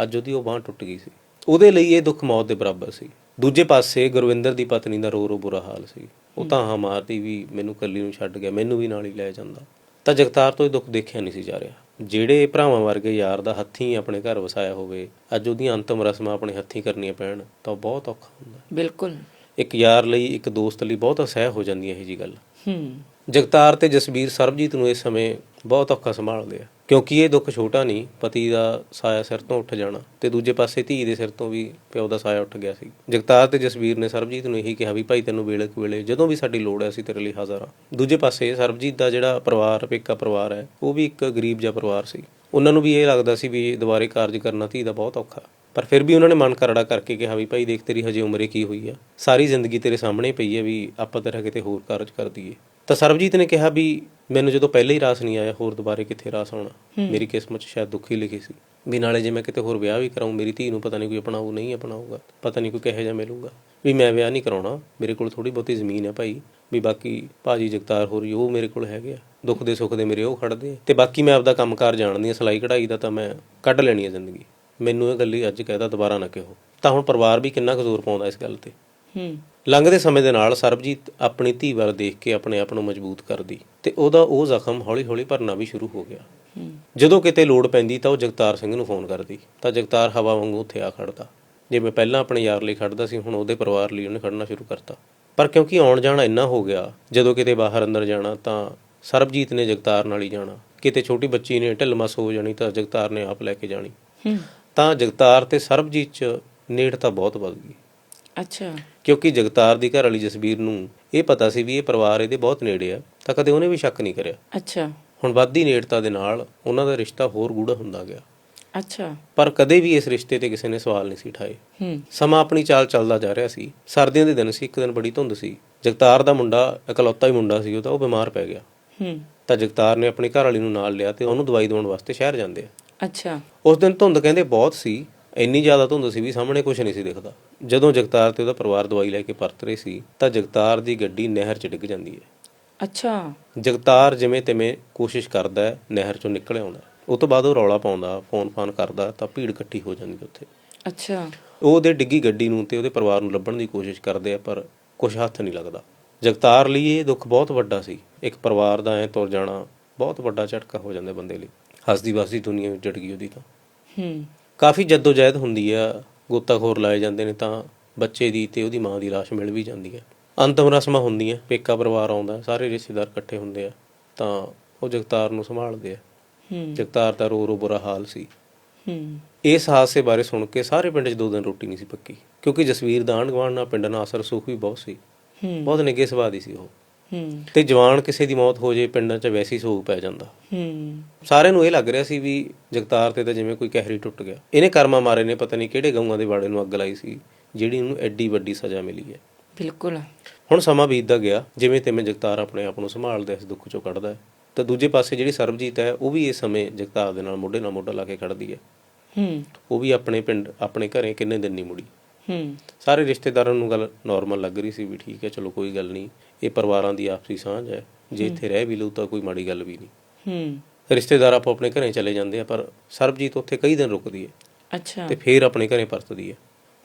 ਅੱਜ ਉਹਦੀ ਉਹ ਬਾਹ ਟੁੱਟ ਗਈ ਸੀ। ਉਹਦੇ ਲਈ ਇਹ ਦੁੱਖ ਮੌਤ ਦੇ ਬਰਾਬਰ ਸੀ। ਦੂਜੇ ਪਾਸੇ ਗੁਰਵਿੰਦਰ ਦੀ ਪਤਨੀ ਦਾ ਰੋ ਰੋ ਬੁਰਾ ਹਾਲ ਸੀ। ਉਹ ਤਾਂ ਹਾਂ ਮਾਰਦੀ ਵੀ ਮੈਨੂੰ ਕੱਲੀ ਨੂੰ ਛੱਡ ਗਿਆ ਮੈਨੂੰ ਵੀ ਨਾਲ ਹੀ ਲੈ ਜਾਂਦਾ। ਤਾਂ ਜਗਤਾਰ ਤੋਂ ਇਹ ਦੁੱਖ ਦੇਖਿਆ ਨਹੀਂ ਸੀ ਜਾ ਰਿਹਾ। ਜਿਹੜੇ ਭਰਾਵਾਂ ਵਰਗੇ ਯਾਰ ਦਾ ਹੱਥੀਂ ਆਪਣੇ ਘਰ ਵਸਾਇਆ ਹੋਵੇ ਅੱਜ ਉਹਦੀਆਂ ਅੰਤਮ ਰਸਮਾਂ ਆਪਣੇ ਹੱਥੀਂ ਕਰਨੀਆਂ ਪੈਣ ਤਾਂ ਬਹੁਤ ਔਖਾ ਹੁੰਦਾ। ਬਿਲਕੁਲ। ਇੱਕ ਯਾਰ ਲਈ ਇੱਕ ਦੋਸਤ ਲਈ ਬਹੁਤ ਅਸਹਿ ਹੋ ਜਾਂਦੀ ਹੈ ਇਹ ਜੀ ਗੱਲ। ਹੂੰ। ਜਗਤਾਰ ਤੇ ਜਸਬੀਰ ਸਰਬਜੀਤ ਨੂੰ ਇਸ ਸਮੇਂ ਬਹੁਤ ਔਖਾ ਸੰਭਾਲਦੇ ਆ। ਕਿਉਂਕਿ ਇਹ ਦੁੱਖ ਛੋਟਾ ਨਹੀਂ, ਪਤੀ ਦਾ ਸਾਇਆ ਸਿਰ ਤੋਂ ਉੱਠ ਜਾਣਾ ਤੇ ਦੂਜੇ ਪਾਸੇ ਧੀ ਦੇ ਸਿਰ ਤੋਂ ਵੀ ਪਿਓ ਦਾ ਸਾਇਆ ਉੱਠ ਗਿਆ ਸੀ। ਜਗਤਾਰ ਤੇ ਜਸਵੀਰ ਨੇ ਸਰਬਜੀਤ ਨੂੰ ਇਹੀ ਕਿਹਾ ਵੀ ਭਾਈ ਤੈਨੂੰ ਵੇਲੇ ਕੁ ਵੇਲੇ ਜਦੋਂ ਵੀ ਸਾਡੀ ਲੋੜ ਹੈ ਅਸੀਂ ਤੇਰੇ ਲਈ ਹਾਜ਼ਰ ਹਾਂ। ਦੂਜੇ ਪਾਸੇ ਸਰਬਜੀਤ ਦਾ ਜਿਹੜਾ ਪਰਿਵਾਰ, ਪੇਕਾ ਪਰਿਵਾਰ ਹੈ, ਉਹ ਵੀ ਇੱਕ ਗਰੀਬ ਜਿਹਾ ਪਰਿਵਾਰ ਸੀ। ਉਹਨਾਂ ਨੂੰ ਵੀ ਇਹ ਲੱਗਦਾ ਸੀ ਵੀ ਦੁਬਾਰੇ ਕਾਰਜ ਕਰਨਾ ਧੀ ਦਾ ਬਹੁਤ ਔਖਾ। ਪਰ ਫਿਰ ਵੀ ਉਹਨਾਂ ਨੇ ਮਨ ਕਰੜਾ ਕਰਕੇ ਕਿਹਾ ਵੀ ਭਾਈ ਦੇਖ ਤੇਰੀ ਹਜੇ ਉਮਰੇ ਕੀ ਹੋਈ ਆ। ਸਾਰੀ ਜ਼ਿੰਦਗੀ ਤੇਰੇ ਸਾਹਮਣੇ ਪਈ ਹੈ ਵੀ ਆਪਾਂ ਤੇਰਾ ਕਿਤੇ ਹੋਰ ਕਾਰਜ ਕਰ ਦਈਏ। ਤਾਂ ਸਰਬਜੀਤ ਨੇ ਕਿਹਾ ਵੀ ਮੈਨੂੰ ਜਦੋਂ ਪਹਿਲੇ ਹੀ ਰਾਸ ਨਹੀਂ ਆਇਆ ਹੋਰ ਦੁਬਾਰੇ ਕਿੱਥੇ ਰਾਸ ਆਉਣਾ। ਮੇਰੀ ਕਿਸਮਤ 'ਚ ਸ਼ਾਇਦ ਦੁੱਖ ਹੀ ਲਿਖੀ ਸੀ। ਵੀ ਨਾਲੇ ਜੇ ਮੈਂ ਕਿਤੇ ਹੋਰ ਵਿਆਹ ਵੀ ਕਰਾਉਂ ਮੇਰੀ ਧੀ ਨੂੰ ਪਤਾ ਨਹੀਂ ਕੋਈ ਅਪਣਾਊ ਨਹੀਂ ਅਪਣਾਊਗਾ। ਪਤਾ ਨਹੀਂ ਕੋਈ ਕਿਹੋ ਜਿਹਾ ਮਿਲੂਗਾ। ਵੀ ਮੈਂ ਵਿਆਹ ਨਹੀਂ ਕਰਾਉਣਾ ਮੇਰੇ ਕੋਲ ਥੋੜੀ ਬਹੁਤੀ ਜ਼ਮੀਨ ਹੈ ਭਾਈ। ਵੀ ਬਾਕੀ ਭਾਜੀ ਜਗਤਾਰ ਹੋਰੀ ਉਹ ਮੇਰੇ ਕੋਲ ਹੈਗੇ ਆ ਦੁੱਖ ਦੇ ਸੁੱਖ ਦੇ ਮੇਰੇ ਉਹ ਖੜਦੇ ਤੇ ਬਾਕੀ ਮੈਂ ਆਪਦਾ ਕੰਮਕਾਰ ਜਾਣਦੀ ਆ ਸਲਾਈ ਕਢਾਈ ਦਾ ਤਾਂ ਮੈਂ ਕੱਢ ਲੈਣੀ ਆ ਜ਼ਿੰਦਗੀ। ਮੈਨੂੰ ਇਹ ਗੱਲ ਹੀ ਅੱਜ ਕਹਿਦਾ ਦੁਬਾਰਾ ਨਾ ਕਿਹੋ। ਤਾਂ ਹੁਣ ਪਰਿਵਾਰ ਵੀ ਕਿੰਨਾ ਕੁ ਜ਼ੋਰ ਪਾਉਂਦਾ ਇਸ ਗੱਲ ਤੇ। ਹੂੰ ਲੰਘਦੇ ਸਮੇਂ ਦੇ ਨਾਲ ਸਰਬਜੀਤ ਆਪਣੀ ਧੀ ਵੱਲ ਦੇਖ ਕੇ ਆਪਣੇ ਆਪ ਨੂੰ ਮਜ਼ਬੂਤ ਕਰਦੀ ਤੇ ਉਹਦਾ ਉਹ ਜ਼ਖਮ ਹੌਲੀ-ਹੌਲੀ ਭਰਨਾ ਵੀ ਸ਼ੁਰੂ ਹੋ ਗਿਆ। ਜਦੋਂ ਕਿਤੇ ਲੋੜ ਪੈਂਦੀ ਤਾਂ ਉਹ ਜਗਤਾਰ ਸਿੰਘ ਨੂੰ ਫੋਨ ਕਰਦੀ ਤਾਂ ਜਗਤਾਰ ਹਵਾ ਵਾਂਗੂ ਉੱਥੇ ਆ ਖੜਦਾ। ਜਿਵੇਂ ਪਹਿਲਾਂ ਆਪਣੇ ਯਾਰ ਲਈ ਖੜਦਾ ਸੀ ਹੁਣ ਉਹਦੇ ਪਰਿਵਾਰ ਲਈ ਉਹਨੇ ਖੜਨਾ ਸ਼ੁਰੂ ਕਰਤਾ। ਪਰ ਕਿਉਂਕਿ ਆਉਣ ਜਾਣਾ ਇੰਨਾ ਹੋ ਗਿਆ ਜਦੋਂ ਕਿਤੇ ਬਾਹਰ ਅੰਦਰ ਜਾਣਾ ਤਾਂ ਸਰਬਜੀਤ ਨੇ ਜਗਤਾਰ ਨਾਲ ਹੀ ਜਾਣਾ। ਕਿਤੇ ਛੋਟੀ ਬੱਚੀ ਨੇ ਢਿੱਲਮਸ ਹੋ ਜਾਣੀ ਤਾਂ ਜਗਤਾਰ ਨੇ ਆਪ ਲੈ ਕੇ ਜਾਣੀ। ਤਾਂ ਜਗਤਾਰ ਤੇ ਸਰਬਜੀਤ ਚ ਨੇੜਤਾ ਬਹੁਤ ਵੱਧ ਗਈ। ਅੱਛਾ। ਕਿਉਂਕਿ ਜਗਤਾਰ ਦੀ ਘਰ ਵਾਲੀ ਜਸਬੀਰ ਨੂੰ ਇਹ ਪਤਾ ਸੀ ਵੀ ਇਹ ਪਰਿਵਾਰ ਇਹਦੇ ਬਹੁਤ ਨੇੜੇ ਆ ਤਾਂ ਕਦੇ ਉਹਨੇ ਵੀ ਸ਼ੱਕ ਨਹੀਂ ਕਰਿਆ। ਅੱਛਾ। ਹੁਣ ਵੱਧਦੀ ਨੇੜਤਾ ਦੇ ਨਾਲ ਉਹਨਾਂ ਦਾ ਰਿਸ਼ਤਾ ਹੋਰ ਗੂੜਾ ਹੁੰਦਾ ਗਿਆ। ਅੱਛਾ। ਪਰ ਕਦੇ ਵੀ ਇਸ ਰਿਸ਼ਤੇ ਤੇ ਕਿਸੇ ਨੇ ਸਵਾਲ ਨਹੀਂ ਸੀ ਉਠਾਏ। ਹੂੰ। ਸਮਾਂ ਆਪਣੀ ਚਾਲ ਚੱਲਦਾ ਜਾ ਰਿਹਾ ਸੀ। ਸਰਦੀਆਂ ਦੇ ਦਿਨ ਸੀ ਇੱਕ ਦਿਨ ਬੜੀ ਧੁੰਦ ਸੀ। ਜਗਤਾਰ ਦਾ ਮੁੰਡਾ ਇਕਲੌਤਾ ਹੀ ਮੁੰਡਾ ਸੀ ਉਹ ਤਾਂ ਉਹ ਬਿਮਾਰ ਪੈ ਗਿਆ। ਹੂੰ। ਤਾਂ ਜਗਤਾਰ ਨੇ ਆਪਣੀ ਘਰ ਵਾਲੀ ਨੂੰ ਨਾਲ ਲਿਆ ਤੇ ਉਹਨੂੰ ਦਵਾਈ ਦਵਾਉਣ ਵਾਸਤੇ ਸ਼ਹਿਰ ਜਾਂਦੇ ਆ। ਅੱਛਾ। ਉਸ ਦਿਨ ਧੁੰਦ ਕਹਿੰਦੇ ਬਹੁਤ ਸੀ। ਇੰਨੀ ਜ਼ਿਆਦਾ ਧੁੰਦ ਸੀ ਵੀ ਸਾਹਮਣੇ ਕੁਝ ਨਹੀਂ ਸੀ ਦਿਖਦਾ। ਜਦੋਂ ਜਗਤਾਰ ਤੇ ਉਹਦਾ ਪਰਿਵਾਰ ਦਵਾਈ ਲੈ ਕੇ ਪਰਤ ਰਹੇ ਸੀ ਤਾਂ ਜਗਤਾਰ ਦੀ ਗੱਡੀ ਨਹਿਰ 'ਚ ਡਿੱਗ ਜਾਂਦੀ ਹੈ। ਅੱਛਾ। ਜਗਤਾਰ ਜਿਵੇਂ ਤਿਵੇਂ ਕੋਸ਼ਿਸ਼ ਕਰਦਾ ਹੈ ਨਹਿਰ 'ਚੋਂ ਨਿਕਲ ਆਉਂਦਾ ਉਹ ਤੋਂ ਬਾਅਦ ਉਹ ਰੌਲਾ ਪਾਉਂਦਾ ਫੋਨ ਫਾਨ ਕਰਦਾ ਤਾਂ ਭੀੜ ਇਕੱਠੀ ਹੋ ਜਾਂਦੀ ਉੱਥੇ। ਅੱਛਾ। ਉਹ ਉਹਦੇ ਡਿੱਗੀ ਗੱਡੀ ਨੂੰ ਤੇ ਉਹਦੇ ਪਰਿਵਾਰ ਨੂੰ ਲੱਭਣ ਦੀ ਕੋਸ਼ਿਸ਼ ਕਰਦੇ ਆ ਪਰ ਕੁਝ ਹੱਥ ਨਹੀਂ ਲੱਗਦਾ। ਜਗਤਾਰ ਲਈ ਇਹ ਦੁੱਖ ਬਹੁਤ ਵੱਡਾ ਸੀ। ਇੱਕ ਪਰਿਵਾਰ ਦਾ ਐ ਤੁਰ ਜਾਣਾ ਬਹੁਤ ਵੱਡਾ ਝਟਕਾ ਹੋ ਜਾਂਦਾ ਬੰਦੇ ਲਈ। ਹੱਸਦੀ ਵਸਦੀ ਦੁਨੀਆ ਵਿੱਚ ਜੜ ਗਈ ਉਹਦੀ ਤਾਂ। ਹੂੰ। ਕਾਫੀ ਜਹਿਦ ਹੁੰਦੀ ਆ। ਗੋਤਾਖੋਰ ਲਾਏ ਜਾਂਦੇ ਨੇ ਤਾਂ ਬੱਚੇ ਦੀ ਤੇ ਉਹਦੀ ਮਾਂ ਦੀ ਲਾਸ਼ ਮਿਲ ਵੀ ਜਾਂਦੀ ਹੈ। ਅੰਤਮ ਰਸਮਾਂ ਹੁੰਦੀਆਂ ਪੇਕਾ ਪਰਿਵਾਰ ਆਉਂਦਾ ਸਾਰੇ ਰਿਸ਼ਤੇਦਾਰ ਇਕੱਠੇ ਹੁੰਦੇ ਆ ਤਾਂ ਉਹ ਜਗਤਾਰ ਨੂੰ ਸੰਭਾਲਦੇ ਆ। ਹੂੰ। ਜਗਤਾਰ ਦਾ ਰੋ ਰੋ ਬੁਰਾ ਹਾਲ ਸੀ। ਹੂੰ। ਇਸ ਹਾਦਸੇ ਬਾਰੇ ਸੁਣ ਕੇ ਸਾਰੇ ਪਿੰਡ 'ਚ ਦੋ ਦਿਨ ਰੋਟੀ ਨਹੀਂ ਸੀ ਪੱਕੀ ਕਿਉਂਕਿ ਜਸਵੀਰ ਦਾ ਆਂਢ ਗੁਆਂਢ ਨਾਲ ਪਿੰਡ ਨਾਲ ਅਸਰ ਸੁਖ ਵੀ ਬਹੁਤ ਸੀ। ਹੂੰ। ਬਹੁਤ ਨਿੱਘੇ ਸੁਭਾਅ ਦੀ ਸੀ ਉਹ। ਹੂੰ। ਤੇ ਜਵਾਨ ਕਿਸੇ ਦੀ ਮੌਤ ਹੋ ਜੇ ਪਿੰਡਾਂ 'ਚ ਵੈਸੀ ਸੋਗ ਪੈ ਜਾਂਦਾ। ਹੂੰ। ਸਾਰਿਆਂ ਨੂੰ ਇਹ ਲੱਗ ਰਿਹਾ ਸੀ ਵੀ ਜਗਤਾਰ ਤੇ ਤਾਂ ਜਿਵੇਂ ਕੋਈ ਕਹਿਰੀ ਟੁੱਟ ਗਿਆ। ਇਹਨੇ ਕਰਮਾ ਮਾਰੇ ਨੇ ਪਤਾ ਨਹੀਂ ਕਿਹੜੇ ਗਊਆਂ ਦੇ ਬਾੜੇ ਨੂੰ ਅੱਗ ਲਾਈ ਸੀ ਜਿਹੜੀ ਇਹਨੂੰ ਐਡੀ ਵੱਡੀ ਸਜ਼ਾ ਮਿਲੀ ਹੈ। ਬਿਲਕੁਲ। ਹੁਣ ਸਮਾਂ ਬੀਤਦਾ ਗਿਆ ਜਿਵੇਂ ਤਿਵੇਂ ਜਗਤਾਰ ਆਪਣੇ ਆਪ ਨੂੰ ਸੰਭਾਲਦਾ ਇਸ ਦੁੱਖ ਚੋਂ ਕੱਢਦਾ ਹੈ। ਤਾਂ ਦੂਜੇ ਪਾਸੇ ਜਿਹੜੀ ਸਰਬਜੀਤ ਹੈ ਉਹ ਵੀ ਇਸ ਸਮੇਂ ਜਗਤਾਰ ਦੇ ਨਾਲ ਮੋਢੇ ਨਾਲ ਮੋਢਾ ਲਾ ਕੇ ਖੜਦੀ ਹੈ। ਹੂੰ। ਉਹ ਵੀ ਆਪਣੇ ਪਿੰਡ ਆਪਣੇ ਘਰੇ ਕਿੰਨੇ ਦਿਨ ਨਹੀਂ ਮੁੜੀ। ਹੂੰ। ਸਾਰੇ ਰਿਸ਼ਤੇਦਾਰਾਂ ਨੂੰ ਗੱਲ ਨਾਰਮਲ ਲੱਗ ਰਹੀ ਸੀ ਵੀ ਠੀਕ ਹੈ ਚਲੋ ਕੋਈ ਗੱਲ ਨਹੀਂ। ਇਹ ਪਰਿਵਾਰਾਂ ਦੀ ਆਪਸੀ ਸਾਂਝ ਹੈ। ਜੇ ਇੱਥੇ ਰਹਿ ਵੀ ਲਊ ਤਾਂ ਕੋਈ ਮਾੜੀ ਗੱਲ ਵੀ ਨਹੀਂ। ਹੂੰ। ਰਿਸ਼ਤੇਦਾਰ ਆਪੋ ਆਪਣੇ ਘਰੇ ਚਲੇ ਜਾਂਦੇ ਆ ਪਰ ਸਰਬਜੀਤ ਉੱਥੇ ਕਈ ਦਿਨ ਰੁਕਦੀ ਹੈ। ਅੱਛਾ। ਤੇ ਫੇਰ ਆਪਣੇ ਘਰੇ ਪਰਤਦੀ ਹੈ।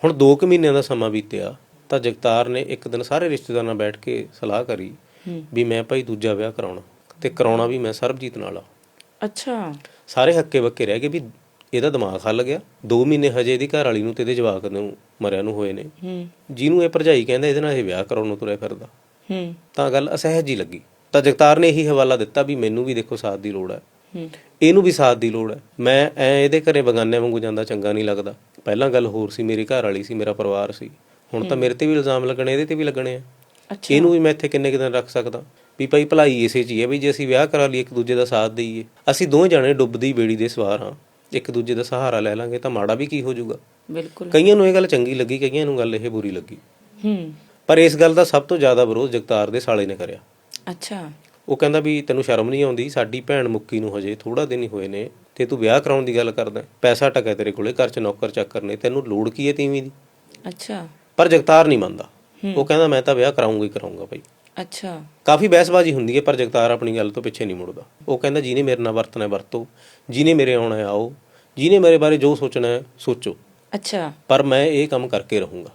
ਹੁਣ 2 ਕੁ ਮਹੀਨਿਆਂ ਦਾ ਸਮਾਂ ਬੀਤਿਆ ਤਾਂ ਜਗਤਾਰ ਨੇ ਇੱਕ ਦਿਨ ਸਾਰੇ ਰਿਸ਼ਤੇਦਾਰਾਂ ਨਾਲ ਬੈਠ ਕੇ ਸਲਾਹ ਕਰੀ ਵੀ ਮੈਂ ਭਾਈ ਦੂਜਾ ਵਿਆਹ ਕਰਾਉਣਾ ਤੇ ਕਰਾਉਣਾ ਵੀ ਮੈਂ ਸਰਬਜੀਤ ਨਾਲ ਆ। ਅੱਛਾ। ਸਾਰੇ ਹੱਕੇ ਬੱਕੇ ਰਹਿ ਗਏ ਵੀ ਇਹਦਾ ਦਿਮਾਗ ਹੱਲ ਗਿਆ। 2 ਮਹੀਨੇ ਹਜੇ ਇਹਦੀ ਘਰ ਵਾਲੀ ਨੂੰ ਤੇ ਇਹਦੇ ਜਵਾਕ ਨੂੰ ਮਰਿਆ ਨੂੰ ਹੋਏ ਨੇ। ਹੂੰ। ਜਿਹਨੂੰ ਇਹ ਭਰਜਾਈ ਕਹਿੰਦਾ ਇਹਦੇ ਨਾਲ ਇਹ ਵਿਆਹ ਕਰਾਉਣ ਨੂੰ ਤੁਰਿਆ ਫਿਰਦਾ। ਹੂੰ ਤਾਂ ਗੱਲ ਅਸਹਿਜ ਹੀ ਲੱਗੀ। ਤਾਂ ਜਗਤਾਰ ਨੇ ਇਹੀ ਹਵਾਲਾ ਦਿੱਤਾ ਵੀ ਮੈਨੂੰ ਵੀ ਦੇਖੋ ਸਾਥ ਦੀ ਲੋੜ ਹੈ। ਇਹਨੂੰ ਵੀ ਸਾਥ ਦੀ ਲੋੜ ਹੈ। ਮੈਂ ਐ ਇਹਦੇ ਘਰੇ ਬਗਾਨੇ ਵਾਂਗੂ ਜਾਂਦਾ ਚੰਗਾ ਨਹੀਂ ਲੱਗਦਾ। ਪਹਿਲਾਂ ਗੱਲ ਹੋਰ ਸੀ ਮੇਰੀ ਘਰ ਵਾਲੀ ਸੀ ਮੇਰਾ ਪਰਿਵਾਰ ਸੀ। ਹੁਣ ਤਾਂ ਮੇਰੇ ਤੇ ਵੀ ਇਲਜ਼ਾਮ ਲੱਗਣੇ ਇਹਦੇ ਤੇ ਵੀ ਲੱਗਣੇ ਆ। ਅੱਛਾ। ਇਹਨੂੰ ਵੀ ਮੈਂ ਇੱਥੇ ਕਿੰਨੇ ਕੁ ਦਿਨ ਰੱਖ ਸਕਦਾ। ਵੀ ਭਾਈ ਭਲਾਈ ਇਸੇ 'ਚ ਹੀ ਹੈ ਵੀ ਜੇ ਅਸੀਂ ਵਿਆਹ ਕਰਾ ਲਈਏ ਇੱਕ ਦੂਜੇ ਦਾ ਸਾਥ ਦੇਈਏ। ਅਸੀਂ ਦੋਵੇਂ ਜਾਣੇ ਡੁੱਬਦੀ ਬੇੜੀ ਦੇ ਸਵਾਰ ਹਾਂ। ਇੱਕ ਦੂਜੇ ਦਾ ਸਹਾਰਾ ਲੈ ਲਾਂਗੇ ਤਾਂ ਮਾੜਾ ਵੀ ਕੀ ਹੋ ਜਾਊਗਾ। ਬਿਲਕੁਲ। ਕਈਆਂ ਨੂੰ ਇਹ ਗੱਲ ਚੰਗੀ ਲੱਗੀ ਕਈਆਂ ਨੂੰ ਗੱਲ ਇਹ ਬੁਰੀ ਲੱਗੀ। ਹੂੰ। ਪਰ ਇਸ ਗੱਲ ਦਾ ਸਭ ਤੋਂ ਜ਼ਿਆਦਾ ਵਿਰੋਧ ਜਗਤਾਰ ਦੇ ਸਾਲੇ ਨੇ ਕਰਿਆ। ਅੱਛਾ। ਉਹ ਕਹਿੰਦਾ ਵੀ ਤੈਨੂੰ ਸ਼ਰਮ ਨਹੀਂ ਆਉਂਦੀ ਸਾਡੀ ਭੈਣ ਮੁੱਕੀ ਨੂੰ ਹਜੇ ਥੋੜਾ ਦਿਨ ਹੀ ਹੋਏ ਨੇ ਤੇ ਤੂੰ ਵਿਆਹ ਕਰਾਉਣ ਦੀ ਗੱਲ ਕਰਦਾ। ਪੈਸਾ ਟਕਾ ਤੇਰੇ ਕੋਲੇ ਘਰ 'ਚ ਨੌਕਰ ਚਾਕਰ ਨੇ ਤੈਨੂੰ ਲੋੜ ਕੀ ਹੈ ਤੀਵੀਂ ਦੀ? ਅੱਛਾ। ਪਰ ਜਗਤਾਰ ਨਹੀਂ ਮੰਨਦਾ। ਉਹ ਕਹਿੰਦਾ ਮੈਂ ਤਾਂ ਵਿਆਹ ਕਰਾਉਂਗਾ ਹੀ ਕਰਾਉਂਗਾ ਭਾਈ। ਅੱਛਾ। ਕਾਫੀ ਬਹਿਸਬਾਜ਼ੀ ਹੁੰਦੀ ਹੈ ਪਰ ਜਗਤਾਰ ਆਪਣੀ ਗੱਲ ਤੋਂ ਪਿੱਛੇ ਨਹੀਂ ਮੁੜਦਾ। ਉਹ ਕਹਿੰਦਾ ਜਿਹਨੇ ਮੇਰੇ ਨਾਲ ਵਰਤਣਾ ਵਰਤੋ। ਜਿਹਨੇ ਮੇਰੇ ਆਉਣਾ ਹੈ ਆਓ। ਜਿਹਨੇ ਮੇਰੇ ਬਾਰੇ ਜੋ ਸੋਚਣਾ ਹੈ ਸੋਚੋ। ਅੱਛਾ। ਪਰ ਮੈਂ ਇਹ ਕੰਮ ਕਰਕੇ ਰਹੂੰਗਾ।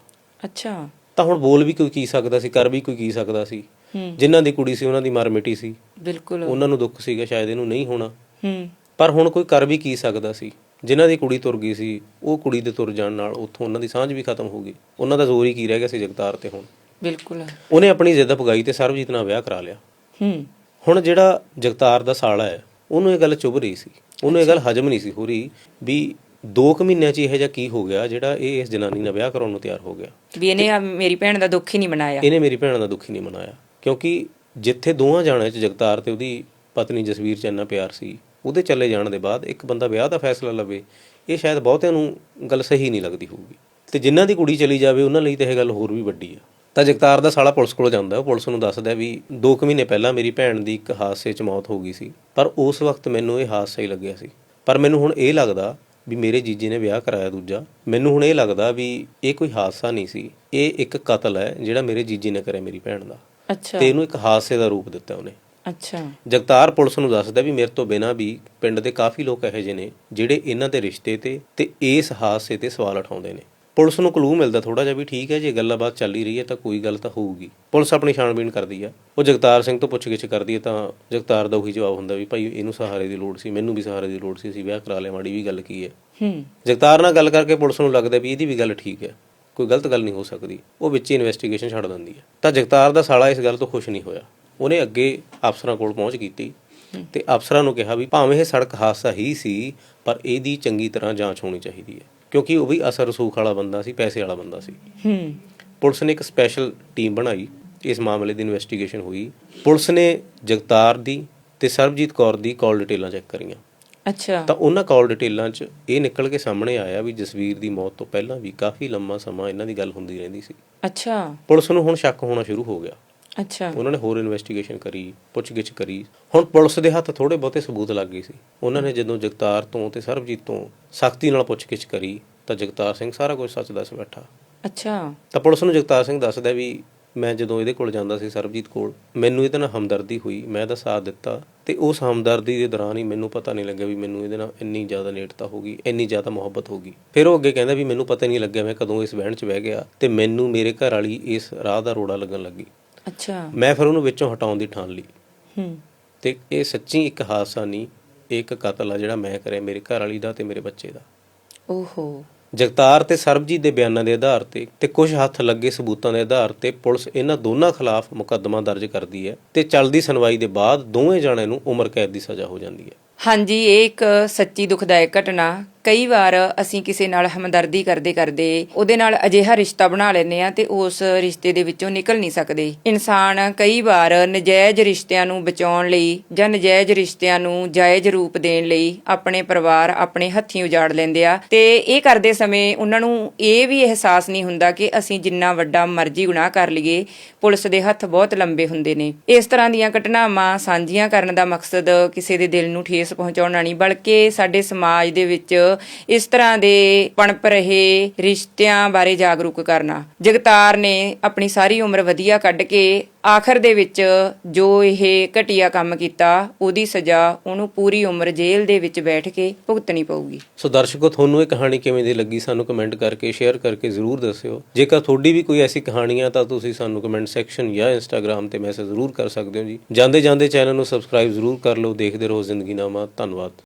ਅੱਛਾ। ਤਾਂ ਹੁਣ ਬੋਲ ਵੀ ਕੋਈ ਕੀ ਸਕਦਾ ਸੀ ਕਰ ਵੀ ਕੋਈ ਕੀ ਸਕਦਾ ਸੀ। ਹੂੰ। ਜਿਨ੍ਹਾਂ ਦੀ ਕੁੜੀ ਸੀ ਉਹਨਾਂ ਦੀ ਮਰ ਮਿਟੀ ਸੀ। ਬਿਲਕੁਲ। ਉਹਨਾਂ ਨੂੰ ਦੁੱਖ ਸੀਗਾ ਸ਼ਾਇਦ ਇਹਨੂੰ ਨਹੀਂ ਹੋਣਾ। ਹੂੰ। ਪਰ ਹੁਣ ਕੋਈ ਕਰ ਵੀ ਕੀ ਸਕਦਾ ਸੀ। ਜਿਨ੍ਹਾਂ ਦੀ ਕੁੜੀ ਤੁਰ ਗਈ ਸੀ ਉਹ ਕੁੜੀ ਦੇ ਤੁਰ ਜਾਣ ਨਾਲ ਉੱਥੋਂ ਉਹਨਾਂ ਦੀ ਸਾਂਝ ਵੀ ਖਤਮ ਹੋ ਗਈ। ਉਹਨਾਂ ਦਾ ਜ਼ੋਰ ਹੀ ਕੀ ਰਹਿ ਗਿਆ ਸੀ ਜਗਤਾਰ ਤੇ ਹੁਣ। ਬਿਲਕੁਲ। ਉਹਨੇ ਆਪਣੀ ਜ਼ਿੱਦ ਪਗਾਈ ਤੇ ਸਰਬਜੀਤ ਨਾਲ ਵਿਆਹ ਕਰਾ ਲਿਆ। ਹੂੰ। ਹੁਣ ਜਿਹੜਾ ਜਗਤਾਰ ਦਾ ਸਾਲਾ ਹੈ ਉਹਨੂੰ ਇਹ ਗੱਲ ਚੁੱਭ ਰਹੀ ਸੀ। ਉਹਨੂੰ ਇਹ ਗੱਲ ਹਜਮ ਨਹੀਂ ਸੀ ਹੋ ਰਹੀ ਵੀ 2 ਕੁ ਮਹੀਨਿਆਂ 'ਚ ਇਹ ਜਿਹਾ ਕੀ ਹੋ ਗਿਆ ਜਿਹੜਾ ਇਹ ਇਸ ਜਨਾਨੀ ਨਾਲ ਵਿਆਹ ਕਰਾਉਣ ਨੂੰ ਤਿਆਰ ਹੋ ਗਿਆ? ਵੀ ਇਹਨੇ ਆ ਮੇਰੀ ਭੈਣ ਦਾ ਦੁੱਖ ਹੀ ਨਹੀਂ ਮਨਾਇਆ। ਇਹਨੇ ਮੇਰੀ ਭੈਣ ਦਾ ਦੁੱਖ ਹੀ ਨਹੀਂ ਮਨਾਇਆ। ਕਿਉਂਕਿ ਜਿੱਥੇ ਦੋਵਾਂ ਜਾਣਿਆਂ 'ਚ ਜਗਤਾਰ ਤੇ ਉਹਦੀ ਪਤਨੀ ਜਸਵੀਰ 'ਚ ਇੰਨਾ ਪਿਆਰ ਸੀ ਉਹਦੇ ਚਲੇ ਜਾਣ ਦੇ ਬਾਅਦ ਇੱਕ ਬੰਦਾ ਵਿਆਹ ਦਾ ਫੈਸਲਾ ਲਵੇ ਇਹ ਸ਼ਾਇਦ ਬਹੁਤਿਆਂ ਨੂੰ ਗੱਲ ਸਹੀ ਨਹੀਂ ਲੱਗਦੀ ਹੋਊਗੀ। ਤੇ ਜਿਨ੍ਹਾਂ ਦੀ ਕੁੜੀ ਚਲੀ ਜਾਵੇ ਉਹਨਾਂ ਲਈ ਤਾਂ ਇਹ ਗੱਲ ਹੋਰ ਵੀ ਵੱਡੀ ਆ। ਤਾਂ ਜਗਤਾਰ ਦਾ ਸਾਲਾ ਪੁਲਿਸ ਕੋਲ ਜਾਂਦਾ ਉਹ ਪੁਲਿਸ ਨੂੰ ਦੱਸਦਾ ਵੀ 2 ਕੁ ਮਹੀਨੇ ਪਹਿਲਾਂ ਮੇਰੀ ਭੈਣ ਦੀ ਇੱਕ ਹਾਦਸੇ 'ਚ ਮੌਤ ਹੋ ਗਈ ਸੀ ਪਰ ਉਸ ਵਕਤ ਮੈਨੂੰ ਇਹ ਹਾਦਸਾ ਹੀ ਲੱਗਿਆ ਸੀ। ਪਰ ਮੈਨੂੰ ਹੁਣ ਇਹ ਲੱਗਦਾ ਵੀ ਮੇਰੇ ਜੀਜੇ ਨੇ ਵਿਆਹ ਕਰਾਇਆ ਦੂਜਾ ਮੈਨੂੰ ਹੁਣ ਇਹ ਲੱਗਦਾ ਵੀ ਇਹ ਕੋਈ ਹਾਦਸਾ ਨਹੀਂ ਸੀ। ਇਹ ਇੱਕ ਕਤਲ ਹੈ ਜਿਹੜਾ ਮੇਰੇ ਜੀਜੇ ਨੇ ਕਰਿਆ ਮੇਰੀ ਭੈਣ ਦਾ। ਅੱਛਾ। ਤੇ ਇਹਨੂੰ ਇੱਕ ਹਾਦਸੇ ਦਾ ਰੂਪ ਦਿੱਤਾ ਉਹਨੇ। ਅੱਛਾ। ਜਗਤਾਰ ਪੁਲਿਸ ਨੂੰ ਦੱਸਦਾ ਵੀ ਮੇਰੇ ਤੋਂ ਬਿਨਾਂ ਵੀ ਪਿੰਡ ਦੇ ਕਾਫੀ ਲੋਕ ਇਹੋ ਜਿਹੇ ਨੇ ਜਿਹੜੇ ਇਹਨਾਂ ਦੇ ਰਿਸ਼ਤੇ ਤੇ ਤੇ ਇਸ ਹਾਦਸੇ ਤੇ ਸਵਾਲ ਉਠਾਉਂਦੇ ਨੇ। ਪੁਲਿਸ ਨੂੰ ਕਲੂ ਮਿਲਦਾ ਥੋੜਾ ਜਿਹਾ ਵੀ ਠੀਕ ਹੈ ਜੇ ਗੱਲਬਾਤ ਚੱਲ ਹੀ ਰਹੀ ਹੈ ਤਾਂ ਕੋਈ ਗੱਲ ਤਾਂ ਹੋਊਗੀ। ਪੁਲਿਸ ਆਪਣੀ ਛਾਣਬੀਣ ਕਰਦੀ ਆ। ਉਹ ਜਗਤਾਰ ਸਿੰਘ ਤੋਂ ਪੁੱਛਗਿੱਛ ਕਰਦੀ ਹੈ ਤਾਂ ਜਗਤਾਰ ਦਾ ਉਹੀ ਜਵਾਬ ਹੁੰਦਾ ਵੀ ਭਾਈ ਇਹਨੂੰ ਸਹਾਰੇ ਦੀ ਲੋੜ ਸੀ ਮੈਨੂੰ ਵੀ ਸਹਾਰੇ ਦੀ ਲੋੜ ਸੀ ਅਸੀਂ ਵਿਆਹ ਕਰਾ ਲਿਆ ਮਾੜੀ ਵੀ ਗੱਲ ਕੀ ਹੈ। ਹੂੰ। ਜਗਤਾਰ ਨਾਲ ਗੱਲ ਕਰਕੇ ਪੁਲਿਸ ਨੂੰ ਲੱਗਦਾ ਵੀ ਇਹਦੀ ਵੀ ਗੱਲ ਠੀਕ ਹੈ ਕੋਈ ਗਲਤ ਗੱਲ ਨਹੀਂ ਹੋ ਸਕਦੀ। ਉਹ ਵਿੱਚ ਹੀ ਇਨਵੈਸਟੀਗੇਸ਼ਨ ਛੱਡ ਦਿੰਦੀ ਹੈ। ਤਾਂ ਜਗਤਾਰ ਦਾ ਸਾਲਾ ਇਸ ਗੱਲ ਤੋਂ ਖੁਸ਼ ਨਹੀਂ ਹੋਇਆ। ਉਹਨੇ ਅੱਗੇ ਅਫਸਰਾਂ ਕੋਲ ਪਹੁੰਚ ਕੀਤੀ ਤੇ ਅਫਸਰਾਂ ਨੂੰ ਕਿਹਾ ਵੀ ਭਾਵੇਂ ਇਹ ਸੜਕ ਹਾਦਸਾ ਹੀ ਸੀ ਪਰ ਇਹਦੀ ਚੰਗੀ ਤਰ੍ਹਾਂ ਜਾਂਚ ਹੋਣੀ ਚਾਹੀਦੀ ਹੈ। ਕਿਉਂਕਿ ਉਹ ਵੀ ਅਸਰ ਰਸੂਖ ਵਾਲਾ ਬੰਦਾ ਸੀ ਪੈਸੇ ਵਾਲਾ ਬੰਦਾ ਸੀ। ਹੂੰ। ਪੁਲਿਸ ਨੇ ਇੱਕ ਸਪੈਸ਼ਲ ਟੀਮ ਬਣਾਈ। ਇਸ ਮਾਮਲੇ ਦੀ ਇਨਵੈਸਟੀਗੇਸ਼ਨ ਹੋਈ। ਪੁਲਿਸ ਨੇ ਜਗਤਾਰ ਦੀ ਤੇ ਸਰਬਜੀਤ ਕੌਰ ਦੀ ਕਾਲ ਡਿਟੇਲਾਂ ਚੈੱਕ ਕਰੀਆਂ। ਅੱਛਾ। ਤਾਂ ਉਹਨਾਂ ਕਾਲ ਡਿਟੇਲਾਂ 'ਚ ਇਹ ਨਿਕਲ ਕੇ ਸਾਹਮਣੇ ਆਇਆ ਵੀ ਜਸਵੀਰ ਦੀ ਮੌਤ ਤੋਂ ਪਹਿਲਾਂ ਵੀ ਕਾਫੀ ਲੰਮਾ ਸਮਾਂ ਇਹਨਾਂ ਦੀ ਗੱਲ ਹੁੰਦੀ ਰਹਿੰਦੀ ਸੀ। ਅੱਛਾ। ਪੁਲਿਸ ਨੂੰ ਹੁਣ ਸ਼ੱਕ ਹੋਣਾ ਸ਼ੁਰੂ ਹੋ ਗਿਆ। ਅੱਛਾ। ਉਹਨਾਂ ਨੇ ਹੋਰ ਇਨਵੈਸਟੀਗੇਸ਼ਨ ਕਰੀ ਪੁੱਛਗਿੱਛ ਕਰੀ। ਹੁਣ ਪੁਲਿਸ ਦੇ ਹੱਥ ਥੋੜੇ ਬਹੁਤੇ ਸਬੂਤ ਲੱਗ ਗਏ ਸੀ। ਉਹਨਾਂ ਨੇ ਜਦੋਂ ਜਗਤਾਰ ਤੋਂ ਤੇ ਸਰਬਜੀਤ ਤੋਂ ਸਖਤੀ ਨਾਲ ਪੁੱਛਗਿੱਛ ਕਰੀ ਤਾਂ ਜਗਤਾਰ ਸਿੰਘ ਸਾਰਾ ਕੁਝ ਸੱਚ ਦੱਸ ਬੈਠਾ। ਅੱਛਾ। ਤਾਂ ਪੁਲਿਸ ਨੂੰ ਜਗਤਾਰ ਸਿੰਘ ਦੱਸਦਾ ਵੀ ਮੈਂ ਜਦੋਂ ਇਹਦੇ ਕੋਲ ਜਾਂਦਾ ਸੀ ਸਰਬਜੀਤ ਕੋਲ ਮੈਨੂੰ ਇਹਦੇ ਨਾਲ ਹਮਦਰਦੀ ਹੋਈ ਮੈਂ ਇਹਦਾ ਸਾਥ ਦਿੱਤਾ। ਤੇ ਉਸ ਹਮਦਰਦੀ ਦੇ ਦੌਰਾਨ ਹੀ ਮੈਨੂੰ ਪਤਾ ਨਹੀਂ ਲੱਗਿਆ ਵੀ ਮੈਨੂੰ ਇਹਦੇ ਨਾਲ ਇੰਨੀ ਜ਼ਿਆਦਾ ਨੇੜਤਾ ਹੋ ਗਈ ਇੰਨੀ ਜ਼ਿਆਦਾ ਮੁਹੱਬਤ ਹੋ ਗਈ। ਫਿਰ ਉਹ ਅੱਗੇ ਕਹਿੰਦਾ ਵੀ ਮੈਨੂੰ ਪਤਾ ਨਹੀਂ ਲੱਗਿਆ ਮੈਂ ਕਦੋਂ ਇਸ ਵਹਿਣ 'ਚ ਬਹਿ ਗਿਆ ਤੇ ਮੈਨੂੰ ਮੇਰੇ ਘਰ ਵਾਲੀ ਇਸ ਰਾਹ ਦਾ ਰੋੜਾ ਲੱਗਣ ਲੱਗੀ। ਅੱਛਾ। ਮੈਂ ਫਿਰ ਉਹਨੂੰ ਵਿੱਚੋਂ ਹਟਾਉਣ ਦੀ ਠਾਣ ਲਈ। ਹੂੰ। ਤੇ ਇਹ ਸੱਚੀ ਇੱਕ ਹਾਦਸਾ ਨਹੀਂ ਇੱਕ ਕਤਲ ਆ ਜਿਹੜਾ ਮੈਂ ਕਰਿਆ ਮੇਰੇ ਘਰ ਵਾਲੀ ਦਾ ਤੇ ਮੇਰੇ ਬੱਚੇ ਦਾ। ਓਹੋ। ਜਗਤਾਰ ਤੇ ਸਰਬਜੀਤ ਦੇ ਬਿਆਨਾਂ ਦੇ ਆਧਾਰ ਤੇ ਤੇ ਕੁਝ ਹੱਥ ਲੱਗੇ ਸਬੂਤਾਂ ਦੇ ਆਧਾਰ ਤੇ ਪੁਲਿਸ ਇਹਨਾਂ ਦੋਨਾਂ ਖਿਲਾਫ ਮੁਕੱਦਮਾ ਦਰਜ ਕਰਦੀ ਹੈ ਤੇ ਚੱਲਦੀ ਸੁਣਵਾਈ ਦੇ ਬਾਅਦ ਦੋਵੇਂ ਜਣਿਆਂ ਨੂੰ ਉਮਰ ਕੈਦ ਦੀ ਸਜ਼ਾ ਹੋ ਜਾਂਦੀ ਹੈ। ਹਾਂਜੀ ਇਹ ਇੱਕ ਸੱਚੀ ਦੁਖਦਾਇਕ ਘਟਨਾ ਕਈ ਵਾਰ ਅਸੀਂ ਕਿਸੇ ਨਾਲ ਹਮਦਰਦੀ ਕਰਦੇ ਕਰਦੇ ਉਹਦੇ ਨਾਲ ਅਜਿਹਾ ਰਿਸ਼ਤਾ ਬਣਾ ਲੈਂਦੇ ਆ ਤੇ ਉਸ ਰਿਸ਼ਤੇ ਦੇ ਵਿੱਚੋਂ ਨਿਕਲ ਨਹੀਂ ਸਕਦੇ। ਇਨਸਾਨ ਕਈ ਵਾਰ ਨਜਾਇਜ਼ ਰਿਸ਼ਤਿਆਂ ਨੂੰ ਬਚਾਉਣ ਲਈ ਜਾਂ ਨਜਾਇਜ਼ ਰਿਸ਼ਤਿਆਂ ਨੂੰ ਜਾਇਜ਼ ਰੂਪ ਦੇਣ ਲਈ ਆਪਣੇ ਪਰਿਵਾਰ ਆਪਣੇ ਹੱਥੀਂ ਉਜਾੜ ਲੈਂਦੇ ਆ ਤੇ ਇਹ ਕਰਦੇ ਸਮੇਂ ਉਹਨਾਂ ਨੂੰ ਇਹ ਵੀ ਅਹਿਸਾਸ ਨਹੀਂ ਹੁੰਦਾ ਕਿ ਅਸੀਂ ਜਿੰਨਾ ਵੱਡਾ ਮਰਜ਼ੀ ਗੁਨਾਹ ਕਰ ਲਈਏ, ਪੁਲਿਸ ਦੇ ਹੱਥ ਬਹੁਤ ਲੰਬੇ ਹੁੰਦੇ ਨੇ। ਇਸ ਤਰ੍ਹਾਂ ਦੀਆਂ ਘਟਨਾਵਾਂ ਸਾਂਝੀਆਂ ਕਰਨ ਦਾ ਮਕਸਦ ਕਿਸੇ ਦੇ ਦਿਲ ਨੂੰ ਠੇਸ ਪਹੁੰਚਾਉਣਾ ਨਹੀਂ, ਬਲਕਿ ਸਾਡੇ ਸਮਾਜ ਦੇ ਵਿੱਚ ਇਸ ਤਰ੍ਹਾਂ ਦੇ ਪਣਪ ਰਹੇ ਰਿਸ਼ਤਿਆਂ ਬਾਰੇ ਜਾਗਰੂਕ ਕਰਨਾ। ਜਗਤਾਰ ਨੇ ਆਪਣੀ ਸਾਰੀ ਉਮਰ ਵਧੀਆ ਕੱਢ ਕੇ ਆਖਰ ਦੇ ਵਿੱਚ ਜੋ ਇਹ ਘਟੀਆ ਕੰਮ ਕੀਤਾ, ਉਹਦੀ ਸਜ਼ਾ ਉਹਨੂੰ ਪੂਰੀ ਉਮਰ ਜੇਲ੍ਹ ਦੇ ਵਿੱਚ ਬੈਠ ਕੇ ਭੁਗਤਣੀ ਪਊਗੀ। ਸੋ ਦਰਸ਼ਕੋ, ਤੁਹਾਨੂੰ ਇਹ ਕਹਾਣੀ ਕਿਵੇਂ ਦੀ ਲੱਗੀ ਸਾਨੂੰ ਕਮੈਂਟ ਕਰਕੇ ਸ਼ੇਅਰ ਕਰਕੇ ਜ਼ਰੂਰ ਦੱਸਿਓ। ਜੇਕਰ ਤੁਹਾਡੀ ਵੀ ਕੋਈ ਐਸੀ ਕਹਾਣੀ ਆ ਤਾਂ ਤੁਸੀਂ ਸਾਨੂੰ ਕਮੈਂਟ ਸੈਕਸ਼ਨ ਜਾਂ ਇੰਸਟਾਗ੍ਰam ਤੇ ਮੈਸੇਜ ਜ਼ਰੂਰ ਕਰ ਸਕਦੇ ਹੋ ਜੀ। ਜਾਂਦੇ ਜਾਂਦੇ ਚੈਨਲ ਨੂੰ ਸਬਸਕ੍ਰਾਈਬ ਜ਼ਰੂਰ ਕਰ ਲਓ। ਦੇਖਦੇ ਰਹੋ ਜ਼ਿੰਦਗੀ ਨਾਮਾ। ਧੰਨਵਾਦ।